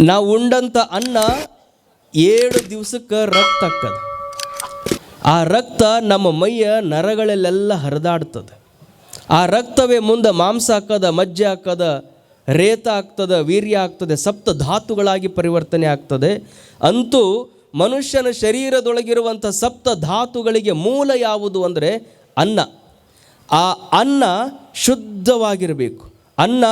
ನಾವು ಉಂಡಂಥ ಅನ್ನ ಏಳು ದಿವಸಕ್ಕೆ ರಕ್ತ ಹಾಕದು ಆ ರಕ್ತ ನಮ್ಮ ಮೈಯ ನರಗಳಲ್ಲೆಲ್ಲ ಹರಿದಾಡ್ತದೆ. ಆ ರಕ್ತವೇ ಮುಂದೆ ಮಾಂಸ ಹಾಕದ, ಮಜ್ಜೆ ಹಾಕದ, ರೇತ ಆಗ್ತದೆ ವೀರ್ಯ ಆಗ್ತದೆ ಸಪ್ತ ಧಾತುಗಳಾಗಿ ಪರಿವರ್ತನೆ ಆಗ್ತದೆ. ಅಂತೂ ಮನುಷ್ಯನ ಶರೀರದೊಳಗಿರುವಂಥ ಸಪ್ತ ಧಾತುಗಳಿಗೆ ಮೂಲ ಯಾವುದು ಅಂದರೆ ಅನ್ನ. ಆ ಅನ್ನ ಶುದ್ಧವಾಗಿರಬೇಕು. ಅನ್ನ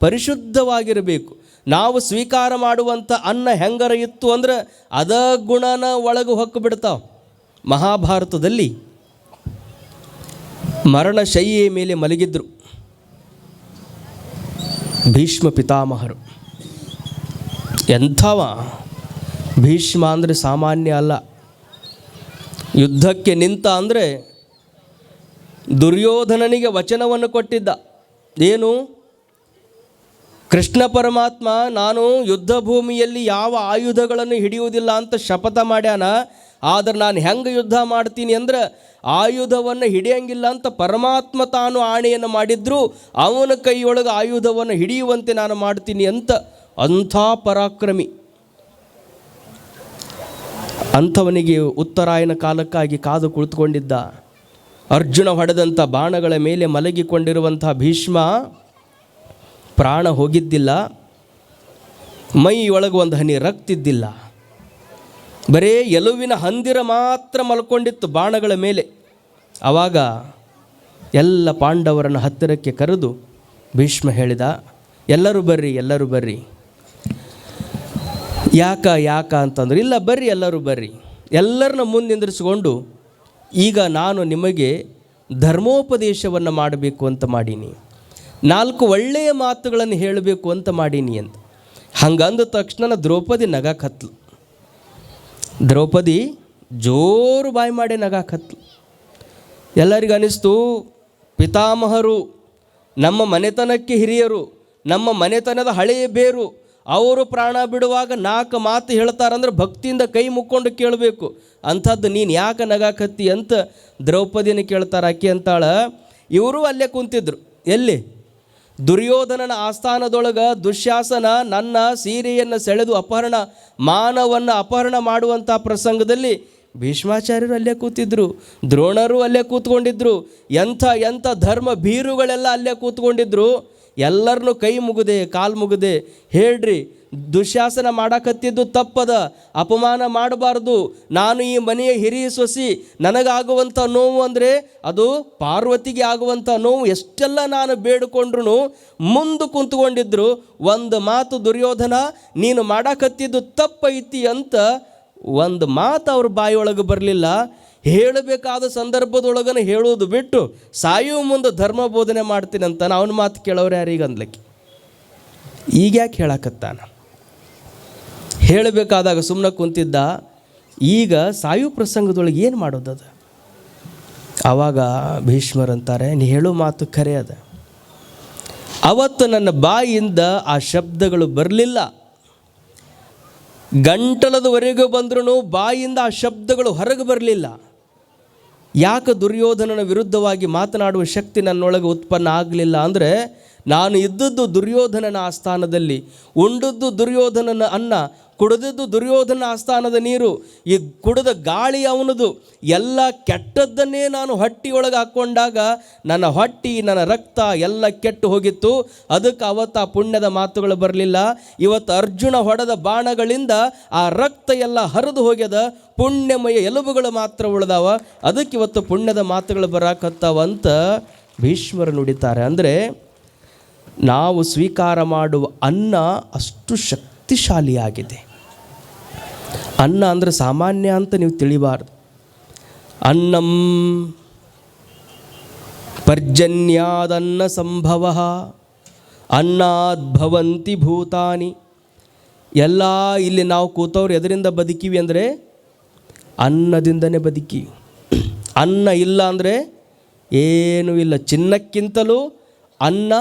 ಪರಿಶುದ್ಧವಾಗಿರಬೇಕು. ನಾವು ಸ್ವೀಕಾರ ಮಾಡುವಂಥ ಅನ್ನ ಹೆಂಗರ ಇತ್ತು ಅಂದ್ರೆ ಅದ ಗುಣನ ಒಳಗೆ ಹೊಕ್ಕು ಬಿಡ್ತಾವ. ಮಹಾಭಾರತದಲ್ಲಿ ಮರಣಶಯ್ಯೆಯ ಮೇಲೆ ಮಲಗಿದ್ರು. ಭೀಷ್ಮ ಪಿತಾಮಹರು. ಎಂಥವ? ಭೀಷ್ಮ ಅಂದರೆ ಸಾಮಾನ್ಯ ಅಲ್ಲ. ಯುದ್ಧಕ್ಕೆ ನಿಂತ ಅಂದರೆ ದುರ್ಯೋಧನನಿಗೆ ವಚನವನ್ನು ಕೊಟ್ಟಿದ್ದ. ಏನು? ಕೃಷ್ಣ ಪರಮಾತ್ಮ, ನಾನು ಯುದ್ಧ ಭೂಮಿಯಲ್ಲಿ ಯಾವ ಆಯುಧಗಳನ್ನು ಹಿಡಿಯುವುದಿಲ್ಲ ಅಂತ ಶಪಥ ಮಾಡ್ಯಾನ, ಆದ್ರೆ ನಾನು ಹೆಂಗೆ ಯುದ್ಧ ಮಾಡ್ತೀನಿ ಅಂದ್ರೆ, ಆಯುಧವನ್ನು ಹಿಡಿಯಂಗಿಲ್ಲ ಅಂತ ಪರಮಾತ್ಮ ತಾನು ಆಣೆಯನ್ನು ಮಾಡಿದ್ರು, ಅವನ ಕೈಯೊಳಗೆ ಆಯುಧವನ್ನು ಹಿಡಿಯುವಂತೆ ನಾನು ಮಾಡ್ತೀನಿ ಅಂತ ಅಂಥ ಪರಾಕ್ರಮಿ. ಅಂಥವನಿಗೆ ಉತ್ತರಾಯಣ ಕಾಲಕ್ಕಾಗಿ ಕಾದು ಕುಳಿತುಕೊಂಡಿದ್ದ ಅರ್ಜುನ ಹೊಡೆದಂಥ ಬಾಣಗಳ ಮೇಲೆ ಮಲಗಿಕೊಂಡಿರುವಂಥ ಭೀಷ್ಮ ಪ್ರಾಣ ಹೋಗಿದ್ದಿಲ್ಲ ಮೈಯೊಳಗೆ ಒಂದು ಹನಿ ರಕ್ತಿದ್ದಿಲ್ಲ. ಬರೇ ಎಲುವಿನ ಹಂದಿರ ಮಾತ್ರ ಮಲ್ಕೊಂಡಿತ್ತು ಬಾಣಗಳ ಮೇಲೆ. ಆವಾಗ ಎಲ್ಲ ಪಾಂಡವರನ್ನು ಹತ್ತಿರಕ್ಕೆ ಕರೆದು ಭೀಷ್ಮ ಹೇಳಿದ, ಎಲ್ಲರೂ ಬರ್ರಿ ಎಲ್ಲರೂ ಬರ್ರಿ. ಯಾಕ ಯಾಕ ಅಂತಂದ್ರೆ, ಇಲ್ಲ, ಬರ್ರಿ, ಎಲ್ಲರೂ ಬರ್ರಿ. ಎಲ್ಲರನ್ನ ಮುಂದಿಂದಿರಿಸ್ಕೊಂಡು ಈಗ ನಾನು ನಿಮಗೆ ಧರ್ಮೋಪದೇಶವನ್ನು ಮಾಡಬೇಕು ಅಂತ ಮಾಡೀನಿ. ನಾಲ್ಕು ಒಳ್ಳೆಯ ಮಾತುಗಳನ್ನು ಹೇಳಬೇಕು ಅಂತ ಮಾಡೀನಿ ಅಂತ. ಹಂಗಂದ ತಕ್ಷಣ ದ್ರೌಪದಿ ನಗಾಕತ್ಲು ದ್ರೌಪದಿ ಜೋರು ಬಾಯಿ ಮಾಡಿ ನಗಾಕತ್ಲು ಎಲ್ಲರಿಗೂ ಅನಿಸ್ತು, ಪಿತಾಮಹರು, ನಮ್ಮ ಮನೆತನಕ್ಕೆ ಹಿರಿಯರು, ನಮ್ಮ ಮನೆತನದ ಹಳೆಯ ಬೇರು, ಅವರು ಪ್ರಾಣ ಬಿಡುವಾಗ ನಾಲ್ಕು ಮಾತು ಹೇಳ್ತಾರಂದ್ರೆ ಭಕ್ತಿಯಿಂದ ಕೈ ಮುಕ್ಕೊಂಡು ಕೇಳಬೇಕು. ಅಂಥದ್ದು ನೀನು ಯಾಕೆ ನಗಾಕತ್ತಿ ಅಂತ ದ್ರೌಪದಿನ ಕೇಳ್ತಾರೆ ಆಕೆ ಅಂತಾಳ. ಇವರು ಅಲ್ಲೇ ಕುಂತಿದ್ರು. ಎಲ್ಲಿ? ದುರ್ಯೋಧನನ ಆಸ್ಥಾನದೊಳಗೆ ದುಶ್ಯಾಸನ ನನ್ನ ಸೀರೆಯನ್ನು ಸೆಳೆದು ಅಪಹರಣ, ಮಾನವನ್ನು ಅಪಹರಣ ಮಾಡುವಂಥ ಪ್ರಸಂಗದಲ್ಲಿ ಭೀಷ್ಮಾಚಾರ್ಯರು ಅಲ್ಲೇ ಕೂತಿದ್ರು, ದ್ರೋಣರು ಅಲ್ಲೇ ಕೂತ್ಕೊಂಡಿದ್ರು, ಎಂಥ ಎಂಥ ಧರ್ಮ ಭೀರುಗಳೆಲ್ಲ ಅಲ್ಲೇ ಕೂತ್ಕೊಂಡಿದ್ರು. ಎಲ್ಲರನ್ನೂ ಕೈ ಮುಗಿದೆ, ಕಾಲು ಮುಗಿದೆ, ಹೇಳ್ರಿ ದುಶ್ಯಾಸನ ಮಾಡಕತ್ತಿದ್ದು ತಪ್ಪದ, ಅಪಮಾನ ಮಾಡಬಾರ್ದು. ನಾನು ಈ ಮನೆಯ ಹಿರಿಯ ಸೊಸಿ, ನನಗಾಗುವಂಥ ನೋವು ಅಂದರೆ ಅದು ಪಾರ್ವತಿಗೆ ಆಗುವಂಥ ನೋವು ಎಷ್ಟೆಲ್ಲ ನಾನು ಬೇಡಿಕೊಂಡ್ರು ಮುಂದೆ ಕುಂತ್ಕೊಂಡಿದ್ರು. ಒಂದು ಮಾತು ದುರ್ಯೋಧನ, ನೀನು ಮಾಡಕತ್ತಿದ್ದು ತಪ್ಪೈತಿ ಅಂತ ಒಂದು ಮಾತು ಅವ್ರ ಬಾಯಿಯೊಳಗೆ ಬರಲಿಲ್ಲ. ಹೇಳಬೇಕಾದ ಸಂದರ್ಭದೊಳಗನ ಹೇಳೋದು ಬಿಟ್ಟು ಸಾಯುವ ಮುಂದೆ ಧರ್ಮ ಬೋಧನೆ ಮಾಡ್ತೀನಿ ಅಂತ ಅವನ ಮಾತು ಕೇಳೋರು ಯಾರೀಗ ಈಗ ಯಾಕೆ ಹೇಳಕತ್ತಾನ? ಹೇಳಬೇಕಾದಾಗ ಸುಮ್ಮನೆ ಕುಂತಿದ್ದ, ಈಗ ಸಾಯು ಪ್ರಸಂಗದೊಳಗೆ ಏನು ಮಾಡೋದದು? ಆವಾಗ ಭೀಷ್ಮರಂತಾರೆ ನೀ ಹೇಳೋ ಮಾತು ಖರೆ ಅದ. ಅವತ್ತು ನನ್ನ ಬಾಯಿಯಿಂದ ಆ ಶಬ್ದಗಳು ಬರಲಿಲ್ಲ. ಗಂಟಲದವರೆಗೂ ಬಂದ್ರೂ ಬಾಯಿಂದ ಆ ಶಬ್ದಗಳು ಹೊರಗೆ ಬರಲಿಲ್ಲ. ಯಾಕೆ ದುರ್ಯೋಧನನ ವಿರುದ್ಧವಾಗಿ ಮಾತನಾಡುವ ಶಕ್ತಿ ನನ್ನೊಳಗೆ ಉತ್ಪನ್ನ ಆಗಲಿಲ್ಲ ಅಂದರೆ ನಾನು ಇದ್ದದ್ದು ದುರ್ಯೋಧನನ ಆಸ್ಥಾನದಲ್ಲಿ, ಉಂಡದ್ದು ದುರ್ಯೋಧನನ ಅನ್ನ, ಕುಡಿದದ್ದು ದುರ್ಯೋಧನ ಆಸ್ಥಾನದ ನೀರು, ಈ ಕುಡಿದ ಗಾಳಿ ಅವನದು, ಎಲ್ಲ ಕೆಟ್ಟದ್ದನ್ನೇ ನಾನು ಹೊಟ್ಟಿಯೊಳಗೆ ಹಾಕ್ಕೊಂಡಾಗ ನನ್ನ ಹೊಟ್ಟಿ, ನನ್ನ ರಕ್ತ ಎಲ್ಲ ಕೆಟ್ಟು ಹೋಗಿತ್ತು. ಅದಕ್ಕೆ ಅವತ್ತು ಆ ಪುಣ್ಯದ ಮಾತುಗಳು ಬರಲಿಲ್ಲ. ಇವತ್ತು ಅರ್ಜುನ ಹೊಡೆದ ಬಾಣಗಳಿಂದ ಆ ರಕ್ತ ಎಲ್ಲ ಹರಿದು ಹೋಗ್ಯದ. ಪುಣ್ಯಮಯ ಎಲುಬುಗಳು ಮಾತ್ರ ಉಳಿದಾವ. ಅದಕ್ಕೆ ಇವತ್ತು ಪುಣ್ಯದ ಮಾತುಗಳು ಬರಾಕತ್ತಾವ ಅಂತ ಭೀಷ್ಮರು ನುಡಿತಾರೆ. ಅಂದರೆ ನಾವು ಸ್ವೀಕಾರ ಮಾಡುವ ಅನ್ನ ಅಷ್ಟು ಶಕ್ತಿಶಾಲಿಯಾಗಿದೆ. ಅನ್ನ ಅಂದರೆ ಸಾಮಾನ್ಯ ಅಂತ ನೀವು ತಿಳಿಬಾರ್ದು. ಅನ್ನಂ ಪರ್ಜನ್ಯಾದನ್ನ ಸಂಭವ ಅನ್ನಾದ್ಭವಂತಿ ಭೂತಾನಿ. ಎಲ್ಲ ಇಲ್ಲಿ ನಾವು ಕೂತವ್ರು ಎದರಿಂದ ಬದುಕೀವಿ ಅಂದರೆ ಅನ್ನದಿಂದನೇ ಬದುಕಿ ಅನ್ನ ಇಲ್ಲ ಅಂದರೆ ಏನೂ ಇಲ್ಲ. ಚಿನ್ನಕ್ಕಿಂತಲೂ ಅನ್ನ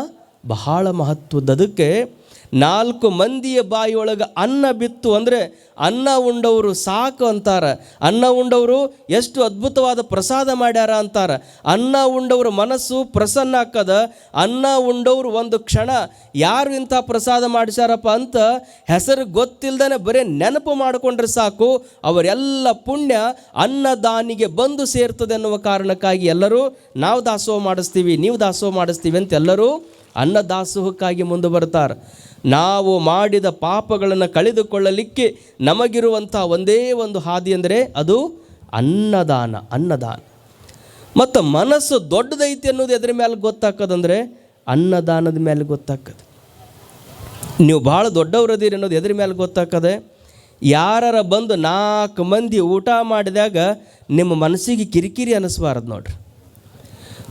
ಬಹಳ ಮಹತ್ವದ ಅದಕ್ಕೆ ನಾಲ್ಕು ಮಂದಿಯ ಬಾಯಿಯೊಳಗೆ ಅನ್ನ ಬಿತ್ತು ಅಂದರೆ ಅನ್ನ ಉಂಡವರು ಸಾಕು ಅಂತಾರೆ. ಅನ್ನ ಉಂಡವರು ಎಷ್ಟು ಅದ್ಭುತವಾದ ಪ್ರಸಾದ ಮಾಡ್ಯಾರ ಅಂತಾರೆ. ಅನ್ನ ಉಂಡವ್ರ ಮನಸ್ಸು ಪ್ರಸನ್ನ ಆಕ್ಕದ. ಅನ್ನ ಉಂಡವ್ರು ಒಂದು ಕ್ಷಣ ಯಾರು ಇಂಥ ಪ್ರಸಾದ ಮಾಡಿಸ್ಯಾರಪ್ಪ ಅಂತ ಹೆಸರು ಗೊತ್ತಿಲ್ಲದೇ ಬರೀ ನೆನಪು ಮಾಡಿಕೊಂಡ್ರೆ ಸಾಕು. ಅವರೆಲ್ಲ ಪುಣ್ಯ ಅನ್ನದಾನಿಗೆ ಬಂದು ಸೇರ್ತದೆ ಅನ್ನುವ ಕಾರಣಕ್ಕಾಗಿ ಎಲ್ಲರೂ ನಾವು ದಾಸೋಹ ಮಾಡಿಸ್ತೀವಿ, ನೀವು ದಾಸೋಹ ಮಾಡಿಸ್ತೀವಿ ಅಂತ ಎಲ್ಲರೂ ಅನ್ನ ದಾಸೋಹಕ್ಕಾಗಿ ಮುಂದೆ ಬರ್ತಾರೆ. ನಾವು ಮಾಡಿದ ಪಾಪಗಳನ್ನು ಕಳೆದುಕೊಳ್ಳಲಿಕ್ಕೆ ನಮಗಿರುವಂಥ ಒಂದೇ ಒಂದು ಹಾದಿ ಅಂದರೆ ಅದು ಅನ್ನದಾನ ಅನ್ನದಾನ. ಮತ್ತು ಮನಸ್ಸು ದೊಡ್ಡದೈತಿ ಅನ್ನೋದು ಎದ್ರ ಮೇಲೆ ಗೊತ್ತಾಕೋದಂದರೆ ಅನ್ನದಾನದ ಮೇಲೆ ಗೊತ್ತಾಕದು. ನೀವು ಭಾಳ ದೊಡ್ಡವರದೀರಿ ಅನ್ನೋದು ಎದ್ರ ಮೇಲೆ ಗೊತ್ತಾಕದೆ? ಯಾರರ ಬಂದು ನಾಲ್ಕು ಮಂದಿ ಊಟ ಮಾಡಿದಾಗ ನಿಮ್ಮ ಮನಸ್ಸಿಗೆ ಕಿರಿಕಿರಿ ಅನ್ನಿಸ್ಬಾರ್ದು ನೋಡ್ರಿ.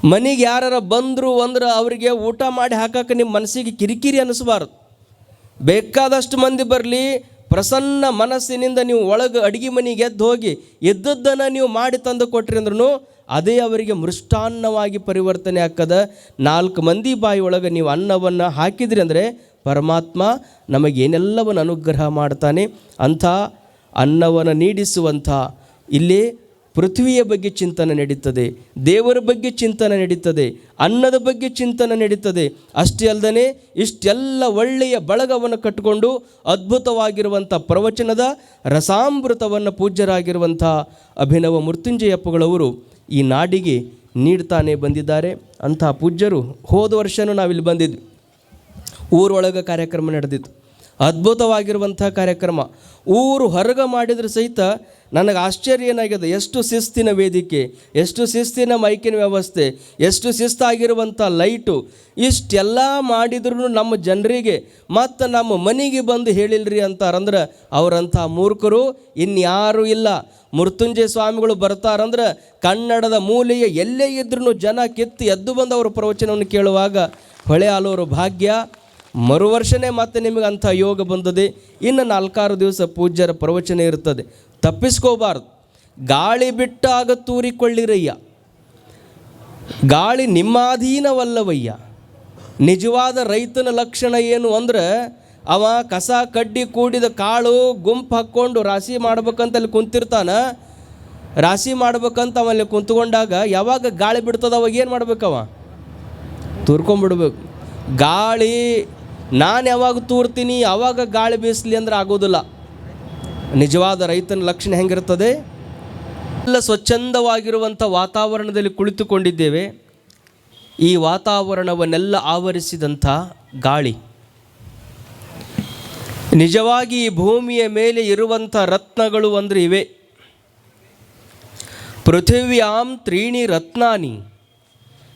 ಮನೆಗೆ ಯಾರರ ಬಂದರು ಅಂದ್ರೆ ಅವರಿಗೆ ಊಟ ಮಾಡಿ ಹಾಕಕ್ಕೆ ನಿಮ್ಮ ಮನಸ್ಸಿಗೆ ಕಿರಿಕಿರಿ ಅನ್ನಿಸ್ಬಾರ್ದು ಬೇಕಾದಷ್ಟು ಮಂದಿ ಬರಲಿ, ಪ್ರಸನ್ನ ಮನಸ್ಸಿನಿಂದ ನೀವು ಒಳಗೆ ಅಡುಗೆ ಮನೆಗೆ ಎದ್ದು ಹೋಗಿ ಎದ್ದದ್ದನ್ನು ನೀವು ಮಾಡಿ ತಂದು ಕೊಟ್ರಿ ಅಂದ್ರೂ ಅದೇ ಅವರಿಗೆ ಮೃಷ್ಟಾನ್ನವಾಗಿ ಪರಿವರ್ತನೆ ಆಕ್ಕದ ನಾಲ್ಕು ಮಂದಿ ಬಾಯಿ ಒಳಗೆ ನೀವು ಅನ್ನವನ್ನು ಹಾಕಿದ್ರಿ ಅಂದರೆ ಪರಮಾತ್ಮ ನಮಗೇನೆಲ್ಲವನ್ನು ಅನುಗ್ರಹ ಮಾಡ್ತಾನೆ. ಅಂಥ ಅನ್ನವನ್ನು ನೀಡಿಸುವಂಥ ಇಲ್ಲಿ ಪೃಥ್ವಿಯ ಬಗ್ಗೆ ಚಿಂತನೆ ನಡೀತದೆ, ದೇವರ ಬಗ್ಗೆ ಚಿಂತನೆ ನಡೀತದೆ, ಅನ್ನದ ಬಗ್ಗೆ ಚಿಂತನೆ ನಡೀತದೆ. ಅಷ್ಟೇ ಅಲ್ಲದೆ ಇಷ್ಟೆಲ್ಲ ಒಳ್ಳೆಯ ಬಳಗವನ್ನು ಕಟ್ಟಿಕೊಂಡು ಅದ್ಭುತವಾಗಿರುವಂಥ ಪ್ರವಚನದ ರಸಾಮೃತವನ್ನು ಪೂಜ್ಯರಾಗಿರುವಂಥ ಅಭಿನವ ಮೃತ್ಯುಂಜಯಪ್ಪಗಳವರು ಈ ನಾಡಿಗೆ ನೀಡ್ತಾನೆ ಬಂದಿದ್ದಾರೆ. ಅಂಥ ಪೂಜ್ಯರು ಹೋದ ವರ್ಷವೂ ನಾವಿಲ್ಲಿ ಬಂದಿದ್ವಿ. ಊರೊಳಗೆ ಕಾರ್ಯಕ್ರಮ ನಡೆದಿತ್ತು. ಅದ್ಭುತವಾಗಿರುವಂಥ ಕಾರ್ಯಕ್ರಮ. ಊರು ಹೊರಗೆ ಮಾಡಿದ್ರೆ ಸಹಿತ ನನಗೆ ಆಶ್ಚರ್ಯ ಏನಾಗಿದೆ ಎಷ್ಟು ಶಿಸ್ತಿನ ವೇದಿಕೆ, ಎಷ್ಟು ಶಿಸ್ತಿನ ಮೈಕಿನ ವ್ಯವಸ್ಥೆ, ಎಷ್ಟು ಶಿಸ್ತಾಗಿರುವಂಥ ಲೈಟು. ಇಷ್ಟೆಲ್ಲ ಮಾಡಿದ್ರೂ ನಮ್ಮ ಜನರಿಗೆ ಮತ್ತು ನಮ್ಮ ಮನೆಗೆ ಬಂದು ಹೇಳಿಲ್ರಿ ಅಂತಾರಂದ್ರೆ ಅವರಂಥ ಮೂರ್ಖರು ಇನ್ಯಾರೂ ಇಲ್ಲ. ಮೃತ್ಯುಂಜಯ ಸ್ವಾಮಿಗಳು ಬರ್ತಾರಂದ್ರೆ ಕನ್ನಡದ ಮೂಲೆಯ ಎಲ್ಲೇ ಇದ್ರೂ ಜನ ಕೆತ್ತಿ ಎದ್ದು ಬಂದು ಅವರ ಪ್ರವಚನವನ್ನು ಕೇಳುವಾಗ ಹೊಳೆ ಆಲೋರು ಭಾಗ್ಯ ಮರು ವರ್ಷನೇ ಮತ್ತೆ ನಿಮಗೆ ಅಂಥ ಯೋಗ ಬಂದದೆ. ಇನ್ನು ನಾಲ್ಕಾರು ದಿವಸ ಪೂಜ್ಯರ ಪ್ರವಚನ ಇರ್ತದೆ. ತಪ್ಪಿಸ್ಕೋಬಾರ್ದು. ಗಾಳಿ ಬಿಟ್ಟಾಗ ತೂರಿಕೊಳ್ಳಿರಯ್ಯ. ಗಾಳಿ ನಿಮ್ಮಾಧೀನವಲ್ಲವಯ್ಯ ನಿಜವಾದ ರೈತನ ಲಕ್ಷಣ ಏನು ಅಂದ್ರೆ, ಅವ ಕಸ ಕಡ್ಡಿ ಕೂಡಿದ ಕಾಳು ಗುಂಪು ಹಾಕ್ಕೊಂಡು ರಾಶಿ ಮಾಡ್ಬೇಕಂತ ಅಲ್ಲಿ ಕುಂತಿರ್ತಾನ. ರಾಶಿ ಮಾಡ್ಬೇಕಂತ ಅವಲ್ಲಿ ಕುಂತ್ಕೊಂಡಾಗ ಯಾವಾಗ ಗಾಳಿ ಬಿಡ್ತದ ಅವಾಗ ಏನು ಮಾಡ್ಬೇಕವ? ತೂರ್ಕೊಂಬಿಡ್ಬೇಕು. ಗಾಳಿ ನಾನು ಯಾವಾಗ ತೂರ್ತೀನಿ, ಯಾವಾಗ ಗಾಳಿ ಬೀಸಲಿ ಅಂದ್ರೆ ಆಗೋದಿಲ್ಲ. ನಿಜವಾದ ರೈತನ ಲಕ್ಷಣ ಹೆಂಗಿರ್ತದೆ ಎಲ್ಲ ಸ್ವಚ್ಛಂದವಾಗಿರುವಂಥ ವಾತಾವರಣದಲ್ಲಿ ಕುಳಿತುಕೊಂಡಿದ್ದೇವೆ. ಈ ವಾತಾವರಣವನ್ನೆಲ್ಲ ಆವರಿಸಿದಂಥ ಗಾಳಿ. ನಿಜವಾಗಿ ಈ ಭೂಮಿಯ ಮೇಲೆ ಇರುವಂಥ ರತ್ನಗಳು ಅಂದರೆ ಇವೆ. ಪೃಥಿವ್ಯಾಂ ತ್ರೀಣಿ ರತ್ನಾನಿ,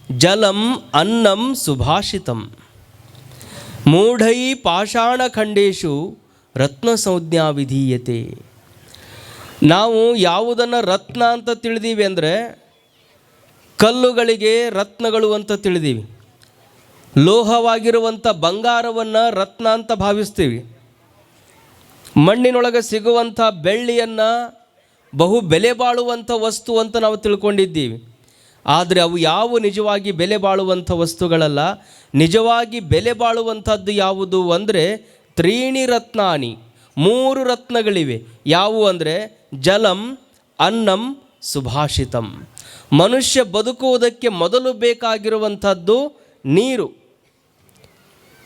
ಜಲಂ ಅನ್ನಂ ಸುಭಾಷಿತಂ. ಮೂಢೈ ಪಾಷಾಣಖಂಡೇಶು ರತ್ನ ಸಂಜ್ಞಾ ವಿಧೀಯತೆ ನಾವು ಯಾವುದನ್ನು ರತ್ನ ಅಂತ ತಿಳಿದೀವಿ ಅಂದರೆ ಕಲ್ಲುಗಳಿಗೆ ರತ್ನಗಳು ಅಂತ ತಿಳಿದೀವಿ. ಲೋಹವಾಗಿರುವಂಥ ಬಂಗಾರವನ್ನು ರತ್ನ ಅಂತ ಭಾವಿಸ್ತೀವಿ. ಮಣ್ಣಿನೊಳಗೆ ಸಿಗುವಂಥ ಬೆಳ್ಳಿಯನ್ನು ಬಹು ಬೆಲೆ ಬಾಳುವಂಥ ವಸ್ತು ಅಂತ ನಾವು ತಿಳ್ಕೊಂಡಿದ್ದೀವಿ. ಆದರೆ ಅವು ಯಾವ ನಿಜವಾಗಿ ಬೆಲೆ ಬಾಳುವಂಥ ವಸ್ತುಗಳಲ್ಲ. ನಿಜವಾಗಿ ಬೆಲೆ ಬಾಳುವಂಥದ್ದು ಯಾವುದು ಅಂದರೆ ತ್ರೀಣಿ ರತ್ನಾನಿ. ಮೂರು ರತ್ನಗಳಿವೆ. ಯಾವುವು ಅಂದರೆ ಜಲಂ, ಅನ್ನಂ, ಸುಭಾಷಿತಂ. ಮನುಷ್ಯ ಬದುಕುವುದಕ್ಕೆ ಮೊದಲು ಬೇಕಾಗಿರುವಂಥದ್ದು ನೀರು.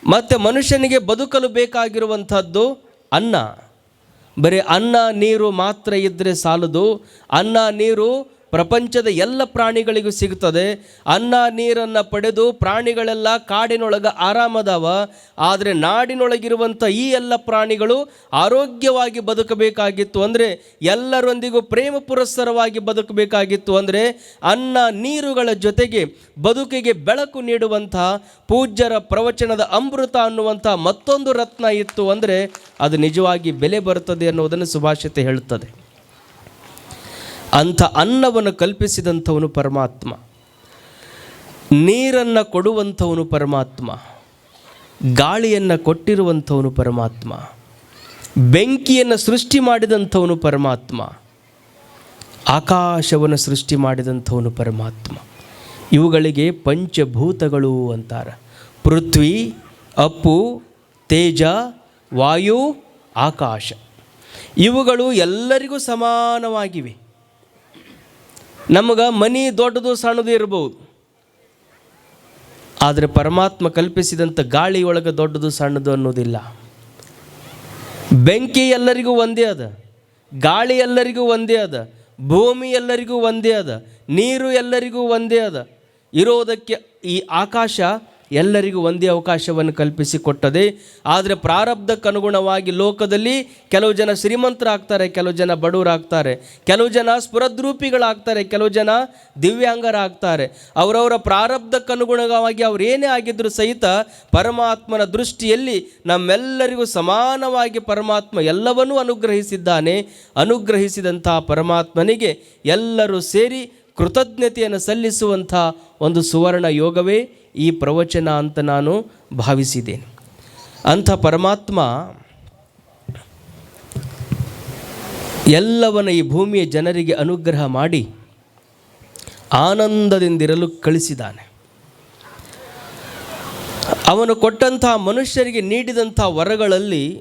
ಮತ್ತು ಮನುಷ್ಯನಿಗೆ ಬದುಕಲು ಬೇಕಾಗಿರುವಂಥದ್ದು ಅನ್ನ. ಬರೀ ಅನ್ನ, ನೀರು ಮಾತ್ರ ಇದ್ದರೆ ಸಾಲದು. ಅನ್ನ, ನೀರು ಪ್ರಪಂಚದ ಎಲ್ಲ ಪ್ರಾಣಿಗಳಿಗೂ ಸಿಗ್ತದೆ ಅನ್ನ, ನೀರನ್ನು ಪಡೆದು ಪ್ರಾಣಿಗಳೆಲ್ಲ ಕಾಡಿನೊಳಗೆ ಆರಾಮದವ. ಆದರೆ ನಾಡಿನೊಳಗಿರುವಂಥ ಈ ಎಲ್ಲ ಪ್ರಾಣಿಗಳು ಆರೋಗ್ಯವಾಗಿ ಬದುಕಬೇಕಾಗಿತ್ತು ಅಂದರೆ, ಎಲ್ಲರೊಂದಿಗೂ ಪ್ರೇಮ ಪುರಸ್ಸರವಾಗಿ ಬದುಕಬೇಕಾಗಿತ್ತು ಅಂದರೆ, ಅನ್ನ, ನೀರುಗಳ ಜೊತೆಗೆ ಬದುಕಿಗೆ ಬೆಳಕು ನೀಡುವಂಥ, ಪೂಜ್ಯರ ಪ್ರವಚನದ ಅಮೃತ ಅನ್ನುವಂಥ ಮತ್ತೊಂದು ರತ್ನ ಇತ್ತು ಅಂದರೆ, ಅದು ನಿಜವಾಗಿ ಬೆಲೆ ಬರುತ್ತದೆ ಅನ್ನುವುದನ್ನು ಸುಭಾಷಿತ ಹೇಳುತ್ತದೆ. ಅಂಥ ಅನ್ನವನ್ನು ಕಲ್ಪಿಸಿದಂಥವನು ಪರಮಾತ್ಮ. ನೀರನ್ನು ಕೊಡುವಂಥವನು ಪರಮಾತ್ಮ. ಗಾಳಿಯನ್ನು ಕೊಟ್ಟಿರುವಂಥವನು ಪರಮಾತ್ಮ. ಬೆಂಕಿಯನ್ನು ಸೃಷ್ಟಿ ಮಾಡಿದಂಥವನು ಪರಮಾತ್ಮ. ಆಕಾಶವನ್ನು ಸೃಷ್ಟಿ ಮಾಡಿದಂಥವನು ಪರಮಾತ್ಮ. ಇವುಗಳಿಗೆ ಪಂಚಭೂತಗಳು ಅಂತಾರೆ. ಪೃಥ್ವಿ, ಅಪ್ಪು, ತೇಜ, ವಾಯು, ಆಕಾಶ. ಇವುಗಳು ಎಲ್ಲರಿಗೂ ಸಮಾನವಾಗಿವೆ. ನಮಗೆ ಮನಿ ದೊಡ್ಡದು ಸಣ್ಣದು ಇರಬಹುದು ಆದರೆ ಪರಮಾತ್ಮ ಕಲ್ಪಿಸಿದಂಥ ಗಾಳಿ ಒಳಗೆ ದೊಡ್ಡದು ಸಣ್ಣದು ಅನ್ನೋದಿಲ್ಲ. ಬೆಂಕಿ ಎಲ್ಲರಿಗೂ ಒಂದೇ ಅದ, ಗಾಳಿ ಎಲ್ಲರಿಗೂ ಒಂದೇ ಅದ, ಭೂಮಿ ಎಲ್ಲರಿಗೂ ಒಂದೇ ಅದ, ನೀರು ಎಲ್ಲರಿಗೂ ಒಂದೇ ಅದ. ಇರೋದಕ್ಕೆ ಈ ಆಕಾಶ ಎಲ್ಲರಿಗೂ ಒಂದೇ ಅವಕಾಶವನ್ನು ಕಲ್ಪಿಸಿಕೊಟ್ಟದೆ. ಆದರೆ ಪ್ರಾರಬ್ಧಕ್ಕನುಗುಣವಾಗಿ ಲೋಕದಲ್ಲಿ ಕೆಲವು ಜನ ಶ್ರೀಮಂತರಾಗ್ತಾರೆ, ಕೆಲವು ಜನ ಬಡವರಾಗ್ತಾರೆ ಕೆಲವು ಜನ ಸ್ಫುರದ್ರೂಪಿಗಳಾಗ್ತಾರೆ, ಕೆಲವು ಜನ ದಿವ್ಯಾಂಗರಾಗ್ತಾರೆ. ಅವರವರ ಪ್ರಾರಬ್ಧಕ್ಕನುಗುಣವಾಗಿ ಏನೇ ಆಗಿದ್ದರೂ ಸಹಿತ ಪರಮಾತ್ಮನ ದೃಷ್ಟಿಯಲ್ಲಿ ನಮ್ಮೆಲ್ಲರಿಗೂ ಸಮಾನವಾಗಿ ಪರಮಾತ್ಮ ಎಲ್ಲವನ್ನೂ ಅನುಗ್ರಹಿಸಿದ್ದಾನೆ. ಅನುಗ್ರಹಿಸಿದಂಥ ಪರಮಾತ್ಮನಿಗೆ ಎಲ್ಲರೂ ಸೇರಿ ಕೃತಜ್ಞತೆಯನ್ನು ಸಲ್ಲಿಸುವಂಥ ಒಂದು ಸುವರ್ಣ ಯೋಗವೇ. ಈ ಪ್ರವಚನ ಅಂತ ನಾನು ಭಾವಿಸಿದ್ದೇನೆ. ಅಂಥ ಪರಮಾತ್ಮ ಎಲ್ಲವನ್ನು ಈ ಭೂಮಿಯ ಜನರಿಗೆ ಅನುಗ್ರಹ ಮಾಡಿ ಆನಂದದಿಂದಿರಲು ಕಳಿಸಿದ್ದಾನೆ. ಅವನು ಕೊಟ್ಟಂಥ ಮನುಷ್ಯರಿಗೆ ನೀಡಿದಂಥ ವರಗಳಲ್ಲಿ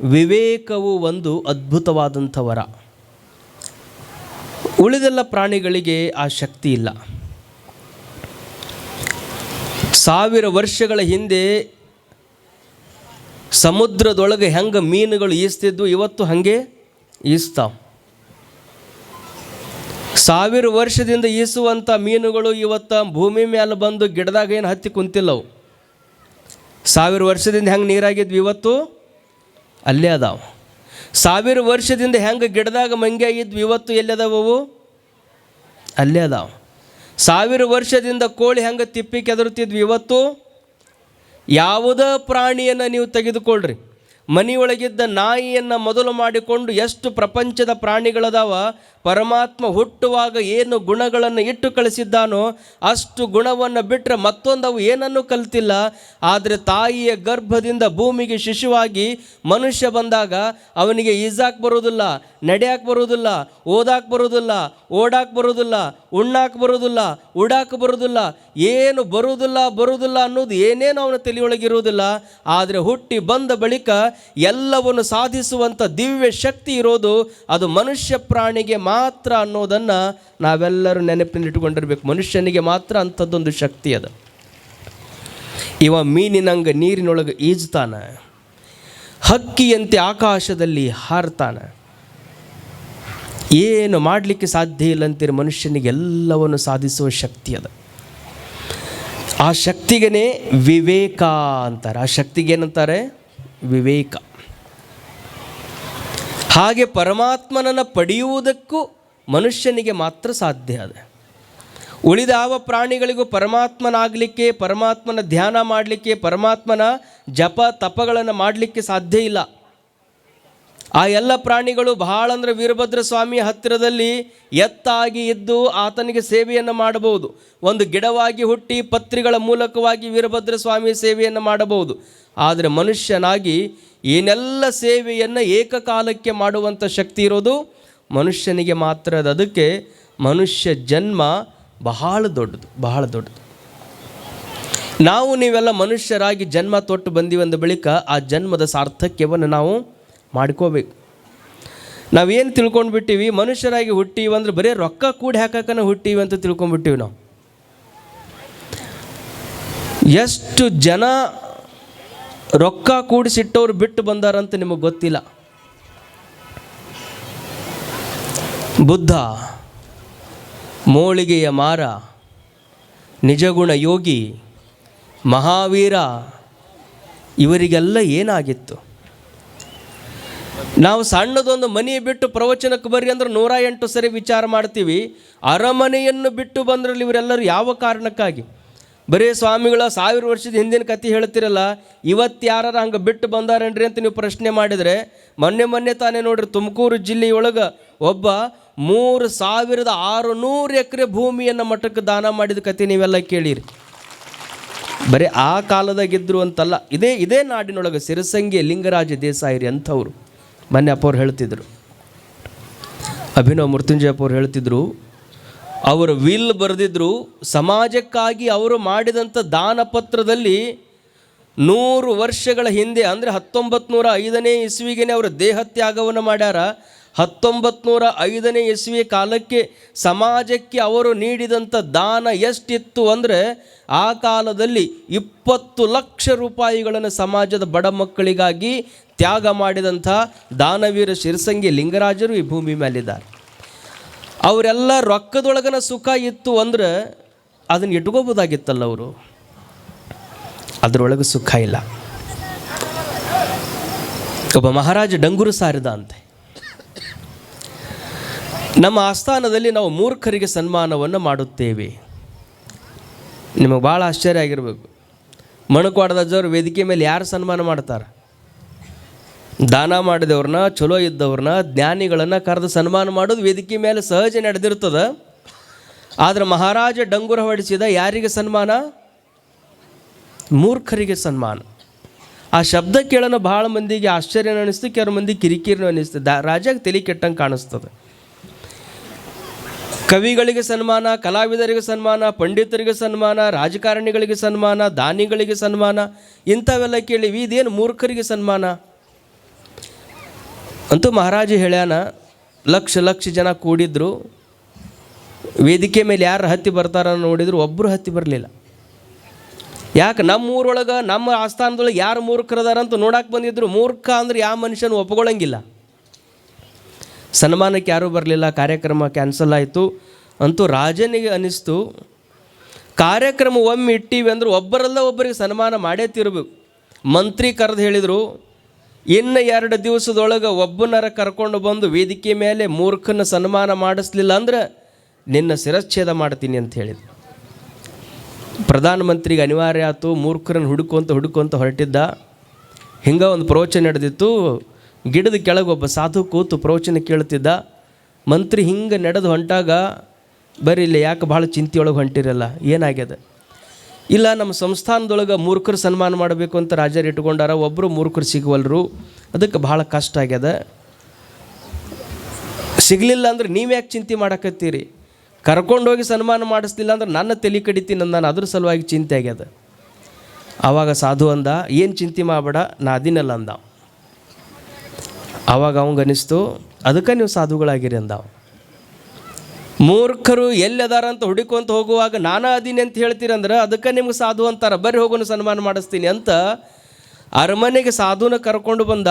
ವಿವೇಕವು ಒಂದು ಅದ್ಭುತವಾದಂಥ ವರ. ಉಳಿದೆಲ್ಲ ಪ್ರಾಣಿಗಳಿಗೆ ಆ ಶಕ್ತಿ ಇಲ್ಲ. ಸಾವಿರ ವರ್ಷಗಳ ಹಿಂದೆ ಸಮುದ್ರದೊಳಗೆ ಹೆಂಗೆ ಮೀನುಗಳು ಈಸ್ತಿದ್ವು, ಇವತ್ತು ಹಾಗೆ ಈಸ್ತಾವ. ಸಾವಿರ ವರ್ಷದಿಂದ ಈಸುವಂಥ ಮೀನುಗಳು ಇವತ್ತು ಭೂಮಿ ಮೇಲೆ ಬಂದು ಗಿಡದಾಗ ಏನು ಹತ್ತಿ ಕುಂತಿಲ್ಲವು. ಸಾವಿರ ವರ್ಷದಿಂದ ಹೆಂಗೆ ನೀರಾಗಿದ್ವಿ, ಇವತ್ತು ಅಲ್ಲೇ ಅದಾವ. ಸಾವಿರ ವರ್ಷದಿಂದ ಹೆಂಗೆ ಗಿಡದಾಗ ಮಂಗೆ ಆಗಿದ್ವಿ ಇವತ್ತು ಎಲ್ಲಿ ಅದಾವವು? ಅಲ್ಲೇ ಅದಾವ. ಸಾವಿರ ವರ್ಷದಿಂದ ಕೋಳಿ ಹೆಂಗೆ ತಿಪ್ಪಿ ಕೆದರುತ್ತಿದ್ವಿ ಇವತ್ತು? ಯಾವುದೇ ಪ್ರಾಣಿಯನ್ನು ನೀವು ತೆಗೆದುಕೊಳ್ಳ್ರಿ ಮನೆಯೊಳಗಿದ್ದ ನಾಯಿಯನ್ನು ಮೊದಲು ಮಾಡಿಕೊಂಡು ಎಷ್ಟು ಪ್ರಪಂಚದ ಪ್ರಾಣಿಗಳದಾವ, ಪರಮಾತ್ಮ ಹುಟ್ಟುವಾಗ ಏನು ಗುಣಗಳನ್ನು ಇಟ್ಟು ಕಳಿಸಿದ್ದಾನೋ ಅಷ್ಟು ಗುಣವನ್ನು ಬಿಟ್ಟರೆ ಮತ್ತೊಂದು ಅವು ಏನನ್ನೂ ಕಲಿತಿಲ್ಲ. ಆದರೆ ತಾಯಿಯ ಗರ್ಭದಿಂದ ಭೂಮಿಗೆ ಶಿಶುವಾಗಿ ಮನುಷ್ಯ ಬಂದಾಗ ಅವನಿಗೆ ಈಜಾಕ್ ಬರೋದಿಲ್ಲ ನಡೆಯಕ್ಕೆ ಬರೋದಿಲ್ಲ ಓದಾಕ್ ಬರೋದಿಲ್ಲ ಓಡಾಕ್ ಬರೋದಿಲ್ಲ ಉಣ್ಣಾಕ್ ಬರೋದಿಲ್ಲ ಉಡಾಕ್ ಬರೋದಿಲ್ಲ ಏನು ಬರುವುದಿಲ್ಲ ಬರುವುದಿಲ್ಲ ಅನ್ನೋದು ಏನೇನು ಅವನ ತಲೆಯೊಳಗಿರುವುದಿಲ್ಲ. ಆದರೆ ಹುಟ್ಟಿ ಬಂದ ಬಳಿಕ ಎಲ್ಲವನ್ನು ಸಾಧಿಸುವಂಥ ದಿವ್ಯ ಶಕ್ತಿ ಇರೋದು ಅದು ಮನುಷ್ಯ ಪ್ರಾಣಿಗೆ ಮಾತ್ರ ಅನ್ನೋದನ್ನು ನಾವೆಲ್ಲರೂ ನೆನಪಿನಲ್ಲಿಟ್ಟುಕೊಂಡಿರ್ಬೇಕು ಮನುಷ್ಯನಿಗೆ ಮಾತ್ರ ಅಂಥದ್ದೊಂದು ಶಕ್ತಿ ಅದು. ಇವ ಮೀನಿನಂಗೆ ನೀರಿನೊಳಗೆ ಈಜ್ತಾನೆ ಹಕ್ಕಿಯಂತೆ ಆಕಾಶದಲ್ಲಿ ಹಾರ್ತಾನೆ. ಏನು ಮಾಡಲಿಕ್ಕೆ ಸಾಧ್ಯ ಇಲ್ಲ ಅಂತೀರಿ, ಮನುಷ್ಯನಿಗೆ ಎಲ್ಲವನ್ನು ಸಾಧಿಸುವ ಶಕ್ತಿ ಅದ. ಆ ಶಕ್ತಿಗೇ ವಿವೇಕ ಅಂತಾರೆ. ಆ ಶಕ್ತಿಗೆ ಏನಂತಾರೆ ವಿವೇಕ. ಹಾಗೆ ಪರಮಾತ್ಮನನ್ನು ಪಡೆಯುವುದಕ್ಕೂ ಮನುಷ್ಯನಿಗೆ ಮಾತ್ರ ಸಾಧ್ಯ ಅದ. ಉಳಿದ ಯಾವ ಪ್ರಾಣಿಗಳಿಗೂ ಪರಮಾತ್ಮನಾಗಲಿಕ್ಕೆ, ಪರಮಾತ್ಮನ ಧ್ಯಾನ ಮಾಡಲಿಕ್ಕೆ, ಪರಮಾತ್ಮನ ಜಪ ತಪಗಳನ್ನು ಮಾಡಲಿಕ್ಕೆ ಸಾಧ್ಯ ಇಲ್ಲ. ಆ ಎಲ್ಲ ಪ್ರಾಣಿಗಳು ಬಹಳ ಅಂದರೆ ವೀರಭದ್ರ ಸ್ವಾಮಿಯ ಹತ್ತಿರದಲ್ಲಿ ಎತ್ತಾಗಿ ಇದ್ದು ಆತನಿಗೆ ಸೇವೆಯನ್ನು ಮಾಡಬಹುದು. ಒಂದು ಗಿಡವಾಗಿ ಹುಟ್ಟಿ ಪತ್ರಿಗಳ ಮೂಲಕವಾಗಿ ವೀರಭದ್ರ ಸ್ವಾಮಿ ಸೇವೆಯನ್ನು ಮಾಡಬಹುದು. ಆದರೆ ಮನುಷ್ಯನಾಗಿ ಏನೆಲ್ಲ ಸೇವೆಯನ್ನು ಏಕಕಾಲಕ್ಕೆ ಮಾಡುವಂಥ ಶಕ್ತಿ ಇರೋದು ಮನುಷ್ಯನಿಗೆ ಮಾತ್ರ ಅದಕ್ಕೆ ಮನುಷ್ಯ ಜನ್ಮ ಬಹಳ ದೊಡ್ಡದು ಬಹಳ ದೊಡ್ಡದು. ನಾವು ನೀವೆಲ್ಲ ಮನುಷ್ಯರಾಗಿ ಜನ್ಮ ತೊಟ್ಟು ಬಂದಿವಂದ ಬಳಿಕ ಆ ಜನ್ಮದ ಸಾರ್ಥಕ್ಯವನ್ನು ನಾವು ಮಾಡ್ಕೋಬೇಕು. ನಾವೇನು ತಿಳ್ಕೊಂಡು ಬಿಟ್ಟೀವಿ ಮನುಷ್ಯರಾಗಿ ಹುಟ್ಟೀವಿ ಅಂದ್ರೆ ಬರೀ ರೊಕ್ಕ ಕೂಡಿ ಹಾಕಕ್ಕನ ಹುಟ್ಟೀವಿ ಅಂತ ತಿಳ್ಕೊಂಡ್ಬಿಟ್ಟಿವಿ ನಾವು. ಎಷ್ಟು ಜನ ರೊಕ್ಕ ಕೂಡಿಸಿಟ್ಟವ್ರು ಬಿಟ್ಟು ಬಂದಾರಂತ ನಿಮಗೆ ಗೊತ್ತಿಲ್ಲ. ಬುದ್ಧ, ಮೋಳಿಗೆಯ ಮಾರ, ನಿಜಗುಣ ಯೋಗಿ, ಮಹಾವೀರ, ಇವರಿಗೆಲ್ಲ ಏನಾಗಿತ್ತು? ನಾವು ಸಣ್ಣದೊಂದು ಮನೆ ಬಿಟ್ಟು ಪ್ರವಚನಕ್ಕೆ ಬರ್ರಿ ಅಂದ್ರೆ ನೂರ ಎಂಟು ಸರಿ ವಿಚಾರ ಮಾಡ್ತೀವಿ. ಅರಮನೆಯನ್ನು ಬಿಟ್ಟು ಬಂದ್ರಲ್ಲಿ ಇವರೆಲ್ಲರೂ ಯಾವ ಕಾರಣಕ್ಕಾಗಿ? ಬರೀ ಸ್ವಾಮಿಗಳ ಸಾವಿರ ವರ್ಷದ ಹಿಂದಿನ ಕತೆ ಹೇಳ್ತಿರಲ್ಲ ಇವತ್ತು ಯಾರು ಹಂಗೆ ಬಿಟ್ಟು ಬಂದಾರೇನ್ರಿ ಅಂತ ನೀವು ಪ್ರಶ್ನೆ ಮಾಡಿದರೆ, ಮೊನ್ನೆ ಮೊನ್ನೆ ತಾನೇ ನೋಡ್ರಿ ತುಮಕೂರು ಜಿಲ್ಲೆಯೊಳಗೆ ಒಬ್ಬ ಮೂರು ಸಾವಿರದ ಆರುನೂರು ಎಕರೆ ಭೂಮಿಯನ್ನು ಮಠಕ್ಕೆ ದಾನ ಮಾಡಿದ ಕತೆ ನೀವೆಲ್ಲ ಕೇಳಿರಿ. ಬರೀ ಆ ಕಾಲದಾಗಿದ್ದರು ಅಂತಲ್ಲ, ಇದೇ ಇದೇ ನಾಡಿನೊಳಗೆ ಸಿರಸಂಗಿ ಲಿಂಗರಾಜ ದೇಸಾಯಿರಿ ಅಂಥವ್ರು. ಮೊನ್ನೆ ಅಪ್ಪವ್ರು ಹೇಳ್ತಿದ್ರು. ಅಭಿನವ್ ಮೃತ್ಯುಂಜಯ ಅಪ್ಪವ್ರು ಹೇಳ್ತಿದ್ರು, ಅವರು ವಿಲ್ ಬರೆದಿದ್ರು, ಸಮಾಜಕ್ಕಾಗಿ ಅವರು ಮಾಡಿದಂಥ ದಾನಪತ್ರದಲ್ಲಿ ನೂರು ವರ್ಷಗಳ ಹಿಂದೆ, ಅಂದರೆ ಹತ್ತೊಂಬತ್ತು ನೂರ ಐದನೇ ಇಸ್ವಿಗೆನೆ ಅವರು ದೇಹ ತ್ಯಾಗವನ್ನು ಮಾಡ್ಯಾರ. ಹತ್ತೊಂಬತ್ತು ನೂರ ಐದನೇ ಕಾಲಕ್ಕೆ ಸಮಾಜಕ್ಕೆ ಅವರು ನೀಡಿದಂಥ ದಾನ ಎಷ್ಟಿತ್ತು ಅಂದರೆ ಆ ಕಾಲದಲ್ಲಿ ಇಪ್ಪತ್ತು ಲಕ್ಷ ರೂಪಾಯಿಗಳನ್ನು ಸಮಾಜದ ಬಡ ಮಕ್ಕಳಿಗಾಗಿ ತ್ಯಾಗ ಮಾಡಿದಂಥ ದಾನವೀರ ಶಿರಸಂಗಿ ಲಿಂಗರಾಜರು ಈ ಭೂಮಿ ಮೇಲಿದ್ದಾರೆ. ಅವರೆಲ್ಲ ರೊಕ್ಕದೊಳಗನ ಸುಖ ಇತ್ತು ಅಂದ್ರೆ ಅದನ್ನು ಇಟ್ಕೋಬೋದಾಗಿತ್ತಲ್ಲ ಅವರು? ಅದರೊಳಗೆ ಸುಖ ಇಲ್ಲ. ಒಬ್ಬ ಮಹಾರಾಜ ಡಂಗುರು ಸಾರಿದ ಅಂತೆ. ನಮ್ಮ ಆಸ್ಥಾನದಲ್ಲಿ ನಾವು ಮೂರ್ಖರಿಗೆ ಸನ್ಮಾನವನ್ನು ಮಾಡುತ್ತೇವೆ. ನಿಮಗೆ ಭಾಳ ಆಶ್ಚರ್ಯ ಆಗಿರಬೇಕು. ಜೋರು ವೇದಿಕೆ ಮೇಲೆ ಯಾರು ಸನ್ಮಾನ ಮಾಡ್ತಾರೆ? ದಾನ ಮಾಡಿದವ್ರನ್ನ ಚಲೋ ಇದ್ದವ್ರನ್ನ, ಜ್ಞಾನಿಗಳನ್ನು ಕರೆದು ಸನ್ಮಾನ ಮಾಡೋದು ವೇದಿಕೆ ಮೇಲೆ ಸಹಜ ನಡೆದಿರ್ತದೆ. ಆದರೆ ಮಹಾರಾಜ ಡಂಗುರ ಹೊಡಿಸಿದ ಯಾರಿಗೆ ಸನ್ಮಾನ? ಮೂರ್ಖರಿಗೆ ಸನ್ಮಾನ. ಆ ಶಬ್ದ ಕೇಳೋಣ ಭಾಳ ಮಂದಿಗೆ ಆಶ್ಚರ್ಯ ಅನ್ನಿಸ್ತು, ಕೆಲವು ಮಂದಿ ಕಿರಿಕಿರಿನ ಅನ್ನಿಸ್ತು. ದಾ ರಾಜಾಗ ತಲೆ ಕೆಟ್ಟಂಗೆ ಕಾಣಿಸ್ತದೆ. ಕವಿಗಳಿಗೆ ಸನ್ಮಾನ, ಕಲಾವಿದರಿಗೆ ಸನ್ಮಾನ, ಪಂಡಿತರಿಗೆ ಸನ್ಮಾನ, ರಾಜಕಾರಣಿಗಳಿಗೆ ಸನ್ಮಾನ, ದಾನಿಗಳಿಗೆ ಸನ್ಮಾನ, ಇಂಥವೆಲ್ಲ ಕೇಳಿವಿ ಇದೇನು ಮೂರ್ಖರಿಗೆ ಸನ್ಮಾನ? ಅಂತೂ ಮಹಾರಾಜ ಹೇಳ್ಯಾನ, ಲಕ್ಷ ಲಕ್ಷ ಜನ ಕೂಡಿದ್ರು, ವೇದಿಕೆ ಮೇಲೆ ಯಾರು ಹತ್ತಿ ಬರ್ತಾರ ನೋಡಿದ್ರು ಒಬ್ಬರು ಹತ್ತಿ ಬರಲಿಲ್ಲ. ಯಾಕೆ ನಮ್ಮ ಊರೊಳಗೆ, ನಮ್ಮ ಆಸ್ಥಾನದೊಳಗೆ ಯಾರು ಮೂರ್ಖರದಾರ ಅಂತ ನೋಡಕ್ಕೆ ಬಂದಿದ್ರು, ಮೂರ್ಖ ಅಂದ್ರೆ ಯಾವ ಮನುಷ್ಯನ ಒಪ್ಕೊಳ್ಳಂಗಿಲ್ಲ ಸನ್ಮಾನಕ್ಕೆ ಯಾರೂ ಬರಲಿಲ್ಲ, ಕಾರ್ಯಕ್ರಮ ಕ್ಯಾನ್ಸಲ್ ಆಯಿತು. ಅಂತೂ ರಾಜನಿಗೆ ಅನಿಸ್ತು, ಕಾರ್ಯಕ್ರಮ ಒಮ್ಮೆ ಇಟ್ಟೀವಿ ಅಂದ್ರೆ ಒಬ್ಬರಲ್ಲ ಒಬ್ಬರಿಗೆ ಸನ್ಮಾನ ಮಾಡೇ ತಿರ್ಬೇಕು. ಮಂತ್ರಿ ಕರೆದು ಹೇಳಿದರು, ಇನ್ನು ಎರಡು ದಿವಸದೊಳಗೆ ಒಬ್ಬನರ ಕರ್ಕೊಂಡು ಬಂದು ವೇದಿಕೆ ಮೇಲೆ ಮೂರ್ಖನ ಸನ್ಮಾನ ಮಾಡಿಸ್ಲಿಲ್ಲ ಅಂದ್ರೆ ನಿನ್ನ ಶಿರಚ್ಛೇದ ಮಾಡ್ತೀನಿ ಅಂತ ಹೇಳಿದ್ರು. ಪ್ರಧಾನಮಂತ್ರಿಗೆ ಅನಿವಾರ್ಯ ಆಯ್ತು, ಮೂರ್ಖರನ್ನು ಹುಡುಕೊಂತ ಹುಡುಕೊಂತ ಹೊರಟಿದ್ದ. ಹಿಂಗೆ ಒಂದು ಪ್ರವಚನ ನಡೆದಿತ್ತು ಗಿಡದ ಕೆಳಗೆ ಒಬ್ಬ ಸಾಧು ಕೂತು ಪ್ರವಚನ ಕೇಳ್ತಿದ್ದ ಮಂತ್ರಿ ಹಿಂಗೆ ನಡೆದು ಹೊಂಟಾಗ ಬರೀ ಇಲ್ಲಿ ಯಾಕೆ ಭಾಳ ಚಿಂತೆಯೊಳಗೆ ಹೊಂಟಿರಲ್ಲ? ಏನಾಗ್ಯದ? ಇಲ್ಲ, ನಮ್ಮ ಸಂಸ್ಥಾನದೊಳಗೆ ಮೂರ್ಖರು ಸನ್ಮಾನ ಮಾಡಬೇಕು ಅಂತ ರಾಜರು ಇಟ್ಕೊಂಡಾರ ಒಬ್ಬರು ಮೂರ್ಖರು ಸಿಗುವಲ್ರು. ಅದಕ್ಕೆ ಭಾಳ ಕಷ್ಟ ಆಗ್ಯದ. ಸಿಗಲಿಲ್ಲ ಅಂದ್ರೆ ನೀವು ಯಾಕೆ ಚಿಂತೆ ಮಾಡಕತ್ತೀರಿ? ಕರ್ಕೊಂಡೋಗಿ ಸನ್ಮಾನ ಮಾಡಿಸ್ಲಿಲ್ಲ ಅಂದ್ರೆ ನನ್ನ ತಲೆ ಕಡಿತೀನಿ ನಾನು, ಅದ್ರ ಸಲುವಾಗಿ ಚಿಂತೆ ಆಗ್ಯದ. ಆವಾಗ ಸಾಧು ಅಂದ, ಏನು ಚಿಂತೆ ಮಾಡಬೇಡ, ನಾ ಅದಿನಲ್ಲ ಅಂದ. ಆವಾಗ ಅವಂಗೆ ಅನಿಸ್ತು ಅದಕ್ಕೆ ನೀವು ಸಾಧುಗಳಾಗಿರಿ ಅಂದಾವ. ಮೂರ್ಖರು ಎಲ್ಲದಾರ ಅಂತ ಹುಡುಕೊಂತ ಹೋಗುವಾಗ ನಾನಾ ಅದೀನಿ ಅಂತ ಹೇಳ್ತೀರಂದ್ರೆ ಅದಕ್ಕೆ ನಿಮ್ಗೆ ಸಾಧು ಅಂತಾರೆ. ಬರ್ರಿ ಹೋಗೋನು ಸನ್ಮಾನ ಮಾಡಿಸ್ತೀನಿ. ಅಂತ ಅರಮನೆಗೆ ಸಾಧುನ ಕರ್ಕೊಂಡು ಬಂದ,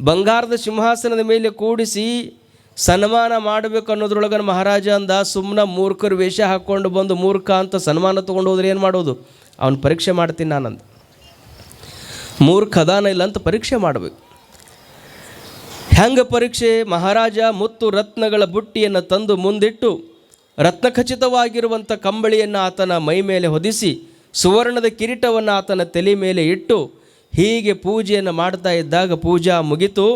ಬಂಗಾರದ ಸಿಂಹಾಸನದ ಮೇಲೆ ಕೂಡಿಸಿ ಸನ್ಮಾನ ಮಾಡಬೇಕು ಅನ್ನೋದ್ರೊಳಗನ ಮಹಾರಾಜ ಅಂದ ಸುಮ್ಮನೆ ಮೂರ್ಖರು ವೇಷ ಹಾಕ್ಕೊಂಡು ಬಂದು ಮೂರ್ಖ ಅಂತ ಸನ್ಮಾನ ತೊಗೊಂಡು ಹೋದ್ರೆ ಏನು ಮಾಡೋದು? ಅವನು ಪರೀಕ್ಷೆ ಮಾಡ್ತೀನಿ ನಾನಂದ. ಮೂರ್ಖ ಅದಾನ ಇಲ್ಲ ಅಂತ ಪರೀಕ್ಷೆ ಮಾಡಬೇಕು. ಹೆಂಗ ಪರೀಕ್ಷೆ ಮಹಾರಾಜ ಮುತ್ತು ರತ್ನಗಳ ಬುಟ್ಟಿಯನ್ನು ತಂದು ಮುಂದಿಟ್ಟು ರತ್ನಖಚಿತವಾಗಿರುವಂಥ ಕಂಬಳಿಯನ್ನು ಆತನ ಮೈ ಮೇಲೆ ಹೊದಿಸಿ ಸುವರ್ಣದ ಕಿರೀಟವನ್ನು ಆತನ ತಲೆ ಮೇಲೆ ಇಟ್ಟು ಹೀಗೆ ಪೂಜೆಯನ್ನು ಮಾಡ್ತಾ ಇದ್ದಾಗ ಪೂಜಾ ಮುಗಿತು.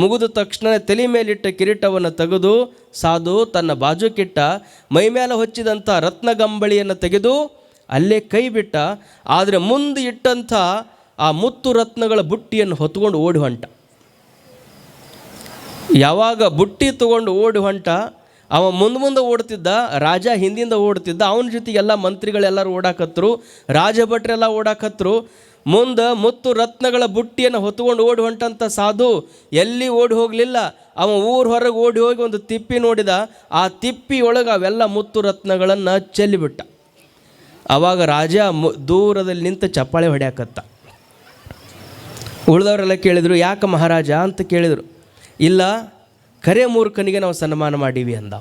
ಮುಗಿದ ತಕ್ಷಣ ತಲೆ ಮೇಲಿಟ್ಟ ಕಿರೀಟವನ್ನು ತೆಗೆದು ಸಾಧು ತನ್ನ ಬಾಜುಕಿಟ್ಟ ಮೈ ಮೇಲೆ ಹೊಚ್ಚಿದಂಥ ರತ್ನಗಂಬಳಿಯನ್ನು ತೆಗೆದು ಅಲ್ಲೇ ಕೈ ಬಿಟ್ಟ. ಆದರೆ ಮುಂದೆ ಇಟ್ಟಂಥ ಆ ಮುತ್ತು ರತ್ನಗಳ ಬುಟ್ಟಿಯನ್ನು ಹೊತ್ಕೊಂಡು ಓಡಿ ಹೊಂಟ. ಯಾವಾಗ ಬುಟ್ಟಿ ತಗೊಂಡು ಓಡಿ ಹೊಂಟ, ಅವ ಮುಂದೆ ಮುಂದೆ ಓಡ್ತಿದ್ದ, ರಾಜ ಹಿಂದಿಂದ ಓಡ್ತಿದ್ದ, ಅವನ ಜೊತೆಗೆ ಎಲ್ಲ ಮಂತ್ರಿಗಳೆಲ್ಲರೂ ಓಡಾಕತ್ರು, ರಾಜಭಟ್ರೆಲ್ಲ ಓಡಾಕತ್ರು. ಮುಂದೆ ಮುತ್ತು ರತ್ನಗಳ ಬುಟ್ಟಿಯನ್ನು ಹೊತ್ಕೊಂಡು ಓಡಿ ಹೊಂಟಂಥ ಸಾಧು ಎಲ್ಲಿ ಓಡಿ ಹೋಗಲಿಲ್ಲ. ಅವ ಊರ ಹೊರಗೆ ಓಡಿ ಹೋಗಿ ಒಂದು ತಿಪ್ಪಿ ನೋಡಿದ, ಆ ತಿಪ್ಪಿ ಒಳಗೆ ಅವೆಲ್ಲ ಮುತ್ತು ರತ್ನಗಳನ್ನು ಚೆಲ್ಲಿಬಿಟ್ಟ. ಆವಾಗ ರಾಜ ದೂರದಲ್ಲಿ ನಿಂತು ಚಪ್ಪಾಳೆ ಹೊಡ್ಯಾಕತ್ತ. ಉಳಿದವರೆಲ್ಲ ಕೇಳಿದರು, ಯಾಕೆ ಮಹಾರಾಜ ಅಂತ ಕೇಳಿದರು. ಇಲ್ಲ, ಕರೆ ಮೂರ್ಖನಿಗೆ ನಾವು ಸನ್ಮಾನ ಮಾಡೀವಿ ಅಂದ.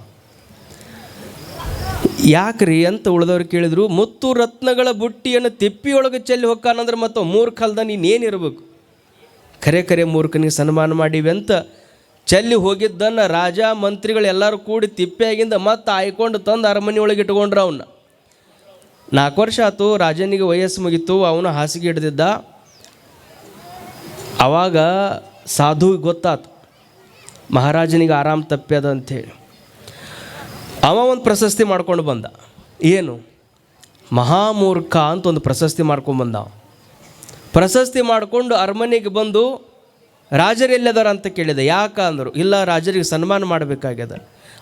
ಯಾಕ್ರಿ ಅಂತ ಉಳಿದವ್ರು ಕೇಳಿದ್ರು, ಮುತ್ತು ರತ್ನಗಳ ಬುಟ್ಟಿಯನ್ನು ತಿಪ್ಪಿಯೊಳಗೆ ಚೆಲ್ಲಿ ಹೊಕ್ಕಾನಂದ್ರೆ ಮತ್ತು ಮೂರ್ಖಲ್ದ ನೀನೇನಿರ್ಬೇಕು? ಕರೆ ಕರೆ ಮೂರ್ಖನಿಗೆ ಸನ್ಮಾನ ಮಾಡೀವಿ ಅಂತ ಚೆಲ್ಲಿ ಹೋಗಿದ್ದನ್ನು ರಾಜ ಮಂತ್ರಿಗಳು ಎಲ್ಲರೂ ಕೂಡಿ ತಿಪ್ಪೆಯಾಗಿಂದ ಮತ್ತೆ ಆಯ್ಕೊಂಡು ತಂದು ಅರಮನೆ ಒಳಗೆ ಇಟ್ಕೊಂಡ್ರು ಅವನ್ನ ನಾಲ್ಕು ವರ್ಷ ಆಯ್ತು ರಾಜನಿಗೆ ವಯಸ್ಸು ಮುಗಿತು, ಅವನು ಹಾಸಿಗೆ ಹಿಡ್ದಿದ್ದ. ಆವಾಗ ಸಾಧು ಗೊತ್ತಾತು. ಮಹಾರಾಜನಿಗೆ ಆರಾಮ್ ತಪ್ಪ್ಯದ ಅಂಥೇಳಿ. ಅವ ಒಂದು ಪ್ರಶಸ್ತಿ ಮಾಡ್ಕೊಂಡು ಬಂದ. ಏನು? ಮಹಾಮೂರ್ಖ ಅಂತ ಒಂದು ಪ್ರಶಸ್ತಿ ಮಾಡ್ಕೊಂಡು ಬಂದ ಪ್ರಶಸ್ತಿ ಮಾಡಿಕೊಂಡು ಅರಮನೆಗೆ ಬಂದು ರಾಜರು ಎಲ್ಲದಾರ ಅಂತ ಕೇಳಿದೆ. ಯಾಕ ಅಂದರು? ಇಲ್ಲ, ರಾಜರಿಗೆ ಸನ್ಮಾನ ಮಾಡಬೇಕಾಗ್ಯದ.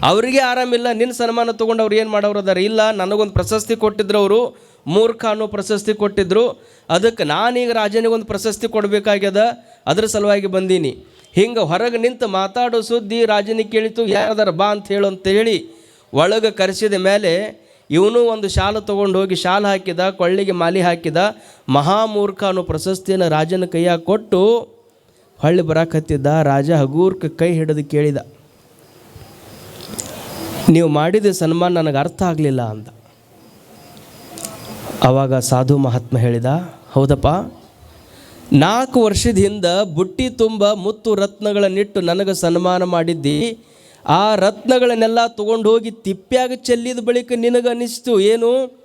ಅವರಿಗೆ ಆರಾಮಿಲ್ಲ ನಿನ್ನ ಸನ್ಮಾನ ತೊಗೊಂಡು ಅವ್ರು ಏನು ಮಾಡೋರು ಅದಾರ? ಇಲ್ಲ, ನನಗೊಂದು ಪ್ರಶಸ್ತಿ ಕೊಟ್ಟಿದ್ರು ಅವರು. ಮೂರ್ಖ ಅನ್ನೋ ಪ್ರಶಸ್ತಿ ಕೊಟ್ಟಿದ್ರು. ಅದಕ್ಕೆ ನಾನೀಗ ರಾಜನಿಗೊಂದು ಪ್ರಶಸ್ತಿ ಕೊಡಬೇಕಾಗ್ಯದ. ಅದ್ರ ಸಲುವಾಗಿ ಬಂದೀನಿ. ಹಿಂಗೆ ಹೊರಗೆ ನಿಂತು ಮಾತಾಡೋ ಸುದ್ದಿ ರಾಜನಿಗೆ ಕೇಳಿತು, ಯಾರದಾರ ಬಾ ಅಂತ ಹೇಳು ಅಂತ ಹೇಳಿ ಒಳಗೆ ಕರೆಸಿದ ಮೇಲೆ ಇವನು ಒಂದು ಶಾಲು ತೊಗೊಂಡು ಹೋಗಿ ಶಾಲು ಹಾಕಿದ, ಕೊಳ್ಳಿಗೆ ಮಾಲಿ ಹಾಕಿದ ಮಹಾಮೂರ್ಖ ಅನ್ನೋ ಪ್ರಶಸ್ತಿಯನ್ನು ರಾಜನ ಕೈಯಾಗ ಕೊಟ್ಟು ಹೊಳ್ಳಿ ಬರಾಕತ್ತಿದ್ದ ರಾಜ ಹಗೂರ್ಕ ಕೈ ಹಿಡಿದು ಕೇಳಿದ, ನೀವು ಮಾಡಿದ ಸನ್ಮಾನ ನನಗೆ ಅರ್ಥ ಆಗಲಿಲ್ಲ ಅಂತ ಆವಾಗ ಸಾಧು ಮಹಾತ್ಮ ಹೇಳಿದ, ಹೌದಪ್ಪ ನಾಲ್ಕು ವರ್ಷದ ಹಿಂದೆ ಬುಟ್ಟಿ ತುಂಬ ಮುತ್ತು ರತ್ನಗಳನ್ನಿಟ್ಟು ನನಗೆ ಸನ್ಮಾನ ಮಾಡಿದ್ದಿ. ಆ ರತ್ನಗಳನ್ನೆಲ್ಲ ತೊಗೊಂಡು ಹೋಗಿ ತಿಪ್ಪ್ಯಾಗ ಚೆಲ್ಲಿದ ಬಳಿಕ ನಿನಗೆ ಅನಿಸ್ತು ಏನು?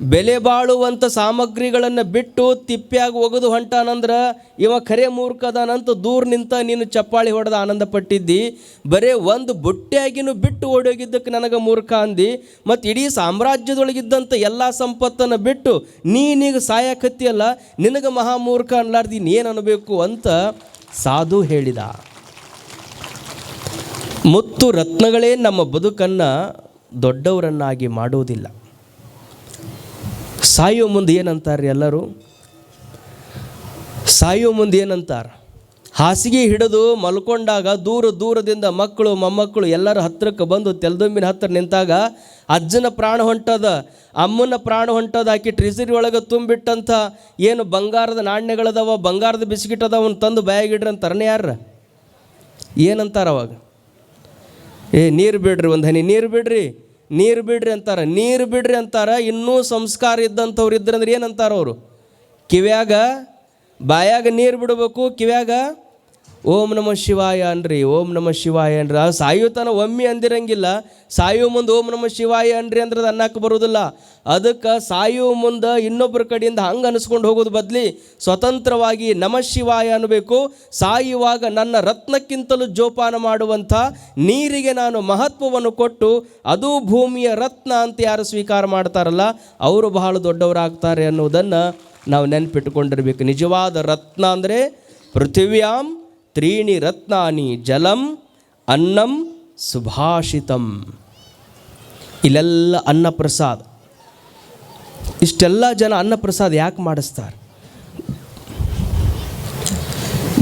ಬೆಲೆ ಬಾಳುವಂಥ ಸಾಮಗ್ರಿಗಳನ್ನು ಬಿಟ್ಟು ತಿಪ್ಪ್ಯಾಗ ಒಗೆದು ಹೊಂಟಾನಂದ್ರೆ ಇವ ಖರೆ ಮೂರ್ಖದಾನಂತ ದೂರ ನಿಂತ ನೀನು ಚಪ್ಪಾಳಿ ಹೊಡೆದ ಆನಂದ ಪಟ್ಟಿದ್ದಿ ಬರೇ ಒಂದು ಬುಟ್ಟಿಯಾಗಿನೂ ಬಿಟ್ಟು ಓಡೋಗಿದ್ದಕ್ಕೆ ನನಗೆ ಮೂರ್ಖ ಅಂದಿ. ಮತ್ತು ಇಡೀ ಸಾಮ್ರಾಜ್ಯದೊಳಗಿದ್ದಂಥ ಎಲ್ಲ ಸಂಪತ್ತನ್ನು ಬಿಟ್ಟು ನೀನೀಗ ಸಾಯಕತ್ತಿಯಲ್ಲ, ನಿನಗೆ ಮಹಾಮೂರ್ಖ ಅನ್ಲಾರ್ದು ಇನ್ನೇನು ಅನ್ನಬೇಕು ಅಂತ ಸಾಧು ಹೇಳಿದ. ಮುತ್ತು ರತ್ನಗಳೇ ನಮ್ಮ ಬದುಕನ್ನು ದೊಡ್ಡವರನ್ನಾಗಿ ಮಾಡುವುದಿಲ್ಲ. ಸಾಯೋ ಮುಂದೆ ಏನಂತಾರೆ ಎಲ್ಲರೂ? ಸಾಯೋ ಮುಂದೆ ಏನಂತಾರೆ? ಹಾಸಿಗೆ ಹಿಡಿದು ಮಲ್ಕೊಂಡಾಗ ದೂರ ದೂರದಿಂದ ಮಕ್ಕಳು, ಮೊಮ್ಮಕ್ಕಳು ಎಲ್ಲರ ಹತ್ತಿರಕ್ಕೆ ಬಂದು ತೆಲ್ದೊಂಬಿನ ಹತ್ತಿರ ನಿಂತಾಗ ಅಜ್ಜನ ಪ್ರಾಣ ಹೊಂಟದ, ಅಮ್ಮನ ಪ್ರಾಣ ಹೊಂಟದ, ಆಕಿ ಟ್ರಿಸರಿ ಒಳಗೆ ತುಂಬಿಟ್ಟಂಥ ಏನು ಬಂಗಾರದ ನಾಣ್ಯಗಳದವ, ಬಂಗಾರದ ಬಿಸ್ಕಿಟ್ ಅದಾವನ್ ತಂದು ಬಾಯಾಗಿಡ್ರಿ ಅಂತಾರನೇ ಯಾರ ಏನಂತಾರೆ ಅವಾಗ? ಏ, ನೀರು ಬಿಡ್ರಿ ಒಂದು ಹನಿ, ನೀರು ಬಿಡ್ರಿ. ನೀರು ಬಿಡ್ರಿ ಅಂತಾರೆ, ನೀರು ಬಿಡ್ರಿ ಅಂತಾರೆ, ಇನ್ನೂ ಸಂಸ್ಕಾರ ಇದ್ದಂಥವ್ರು ಇದ್ರಂದ್ರೆ ಏನಂತಾರೆ ಅವರು? ಕಿವ್ಯಾಗ ಬಾಯಾಗ ನೀರು ಬಿಡಬೇಕು, ಕಿವ್ಯಾಗ ಓಂ ನಮ ಶಿವಾಯ ಅನ್ರಿ, ಓಂ ನಮ ಶಿವಾಯ ಅನ್ರಿ. ಆ ಸಾಯುತನ ಒಮ್ಮೆ ಅಂದಿರಂಗಿಲ್ಲ ಸಾಯೋ ಮುಂದೆ ಓಂ ನಮ ಶಿವಾಯ ಅನ್ರಿ ಅಂದ್ರೆ ಅದು ಅನ್ನಕ್ಕೆ ಬರೋದಿಲ್ಲ ಅದಕ್ಕೆ ಸಾಯೋ ಮುಂದೆ ಇನ್ನೊಬ್ಬರ ಕಡೆಯಿಂದ ಹಂಗೆ ಅನಿಸ್ಕೊಂಡು ಹೋಗೋದು ಬದಲಿ ಸ್ವತಂತ್ರವಾಗಿ ನಮ ಶಿವಾಯ ಅನ್ನಬೇಕು ಸಾಯುವಾಗ ನನ್ನ ರತ್ನಕ್ಕಿಂತಲೂ ಜೋಪಾನ ಮಾಡುವಂಥ ನೀರಿಗೆ ನಾನು ಮಹತ್ವವನ್ನು ಕೊಟ್ಟು ಅದು ಭೂಮಿಯ ರತ್ನ ಅಂತ ಯಾರು ಸ್ವೀಕಾರ ಮಾಡ್ತಾರಲ್ಲ, ಅವರು ಬಹಳ ದೊಡ್ಡವರಾಗ್ತಾರೆ ಅನ್ನೋದನ್ನು ನಾವು ನೆನಪಿಟ್ಟುಕೊಂಡಿರಬೇಕು. ನಿಜವಾದ ರತ್ನ ಅಂದರೆ ಪೃಥಿವ್ಯಾಂ ತ್ರೀಣಿ ರತ್ನಾನಿ ಜಲಂ ಅನ್ನಂ ಸುಭಾಷಿತಂ. ಇಲ್ಲೆಲ್ಲ ಅನ್ನಪ್ರಸಾದ. ಇಷ್ಟೆಲ್ಲ ಜನ ಅನ್ನಪ್ರಸಾದ ಯಾಕೆ ಮಾಡಿಸ್ತಾರೆ?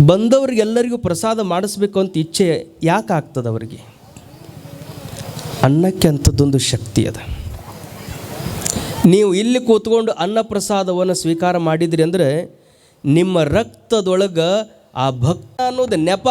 ಬಂದವರಿಗೆಲ್ಲರಿಗೂ ಪ್ರಸಾದ ಮಾಡಿಸ್ಬೇಕು ಅಂತ ಇಚ್ಛೆ ಯಾಕೆ ಆಗ್ತದೆ ಅವರಿಗೆ? ಅನ್ನಕ್ಕೆ ಅಂಥದ್ದೊಂದು ಶಕ್ತಿ ಅದ. ನೀವು ಇಲ್ಲಿ ಕೂತ್ಕೊಂಡು ಅನ್ನಪ್ರಸಾದವನ್ನು ಸ್ವೀಕಾರ ಮಾಡಿದ್ರಿ ಅಂದರೆ ನಿಮ್ಮ ರಕ್ತದೊಳಗೆ ಆ ಭಕ್ತ ಅನ್ನೋದು ನೆಪ.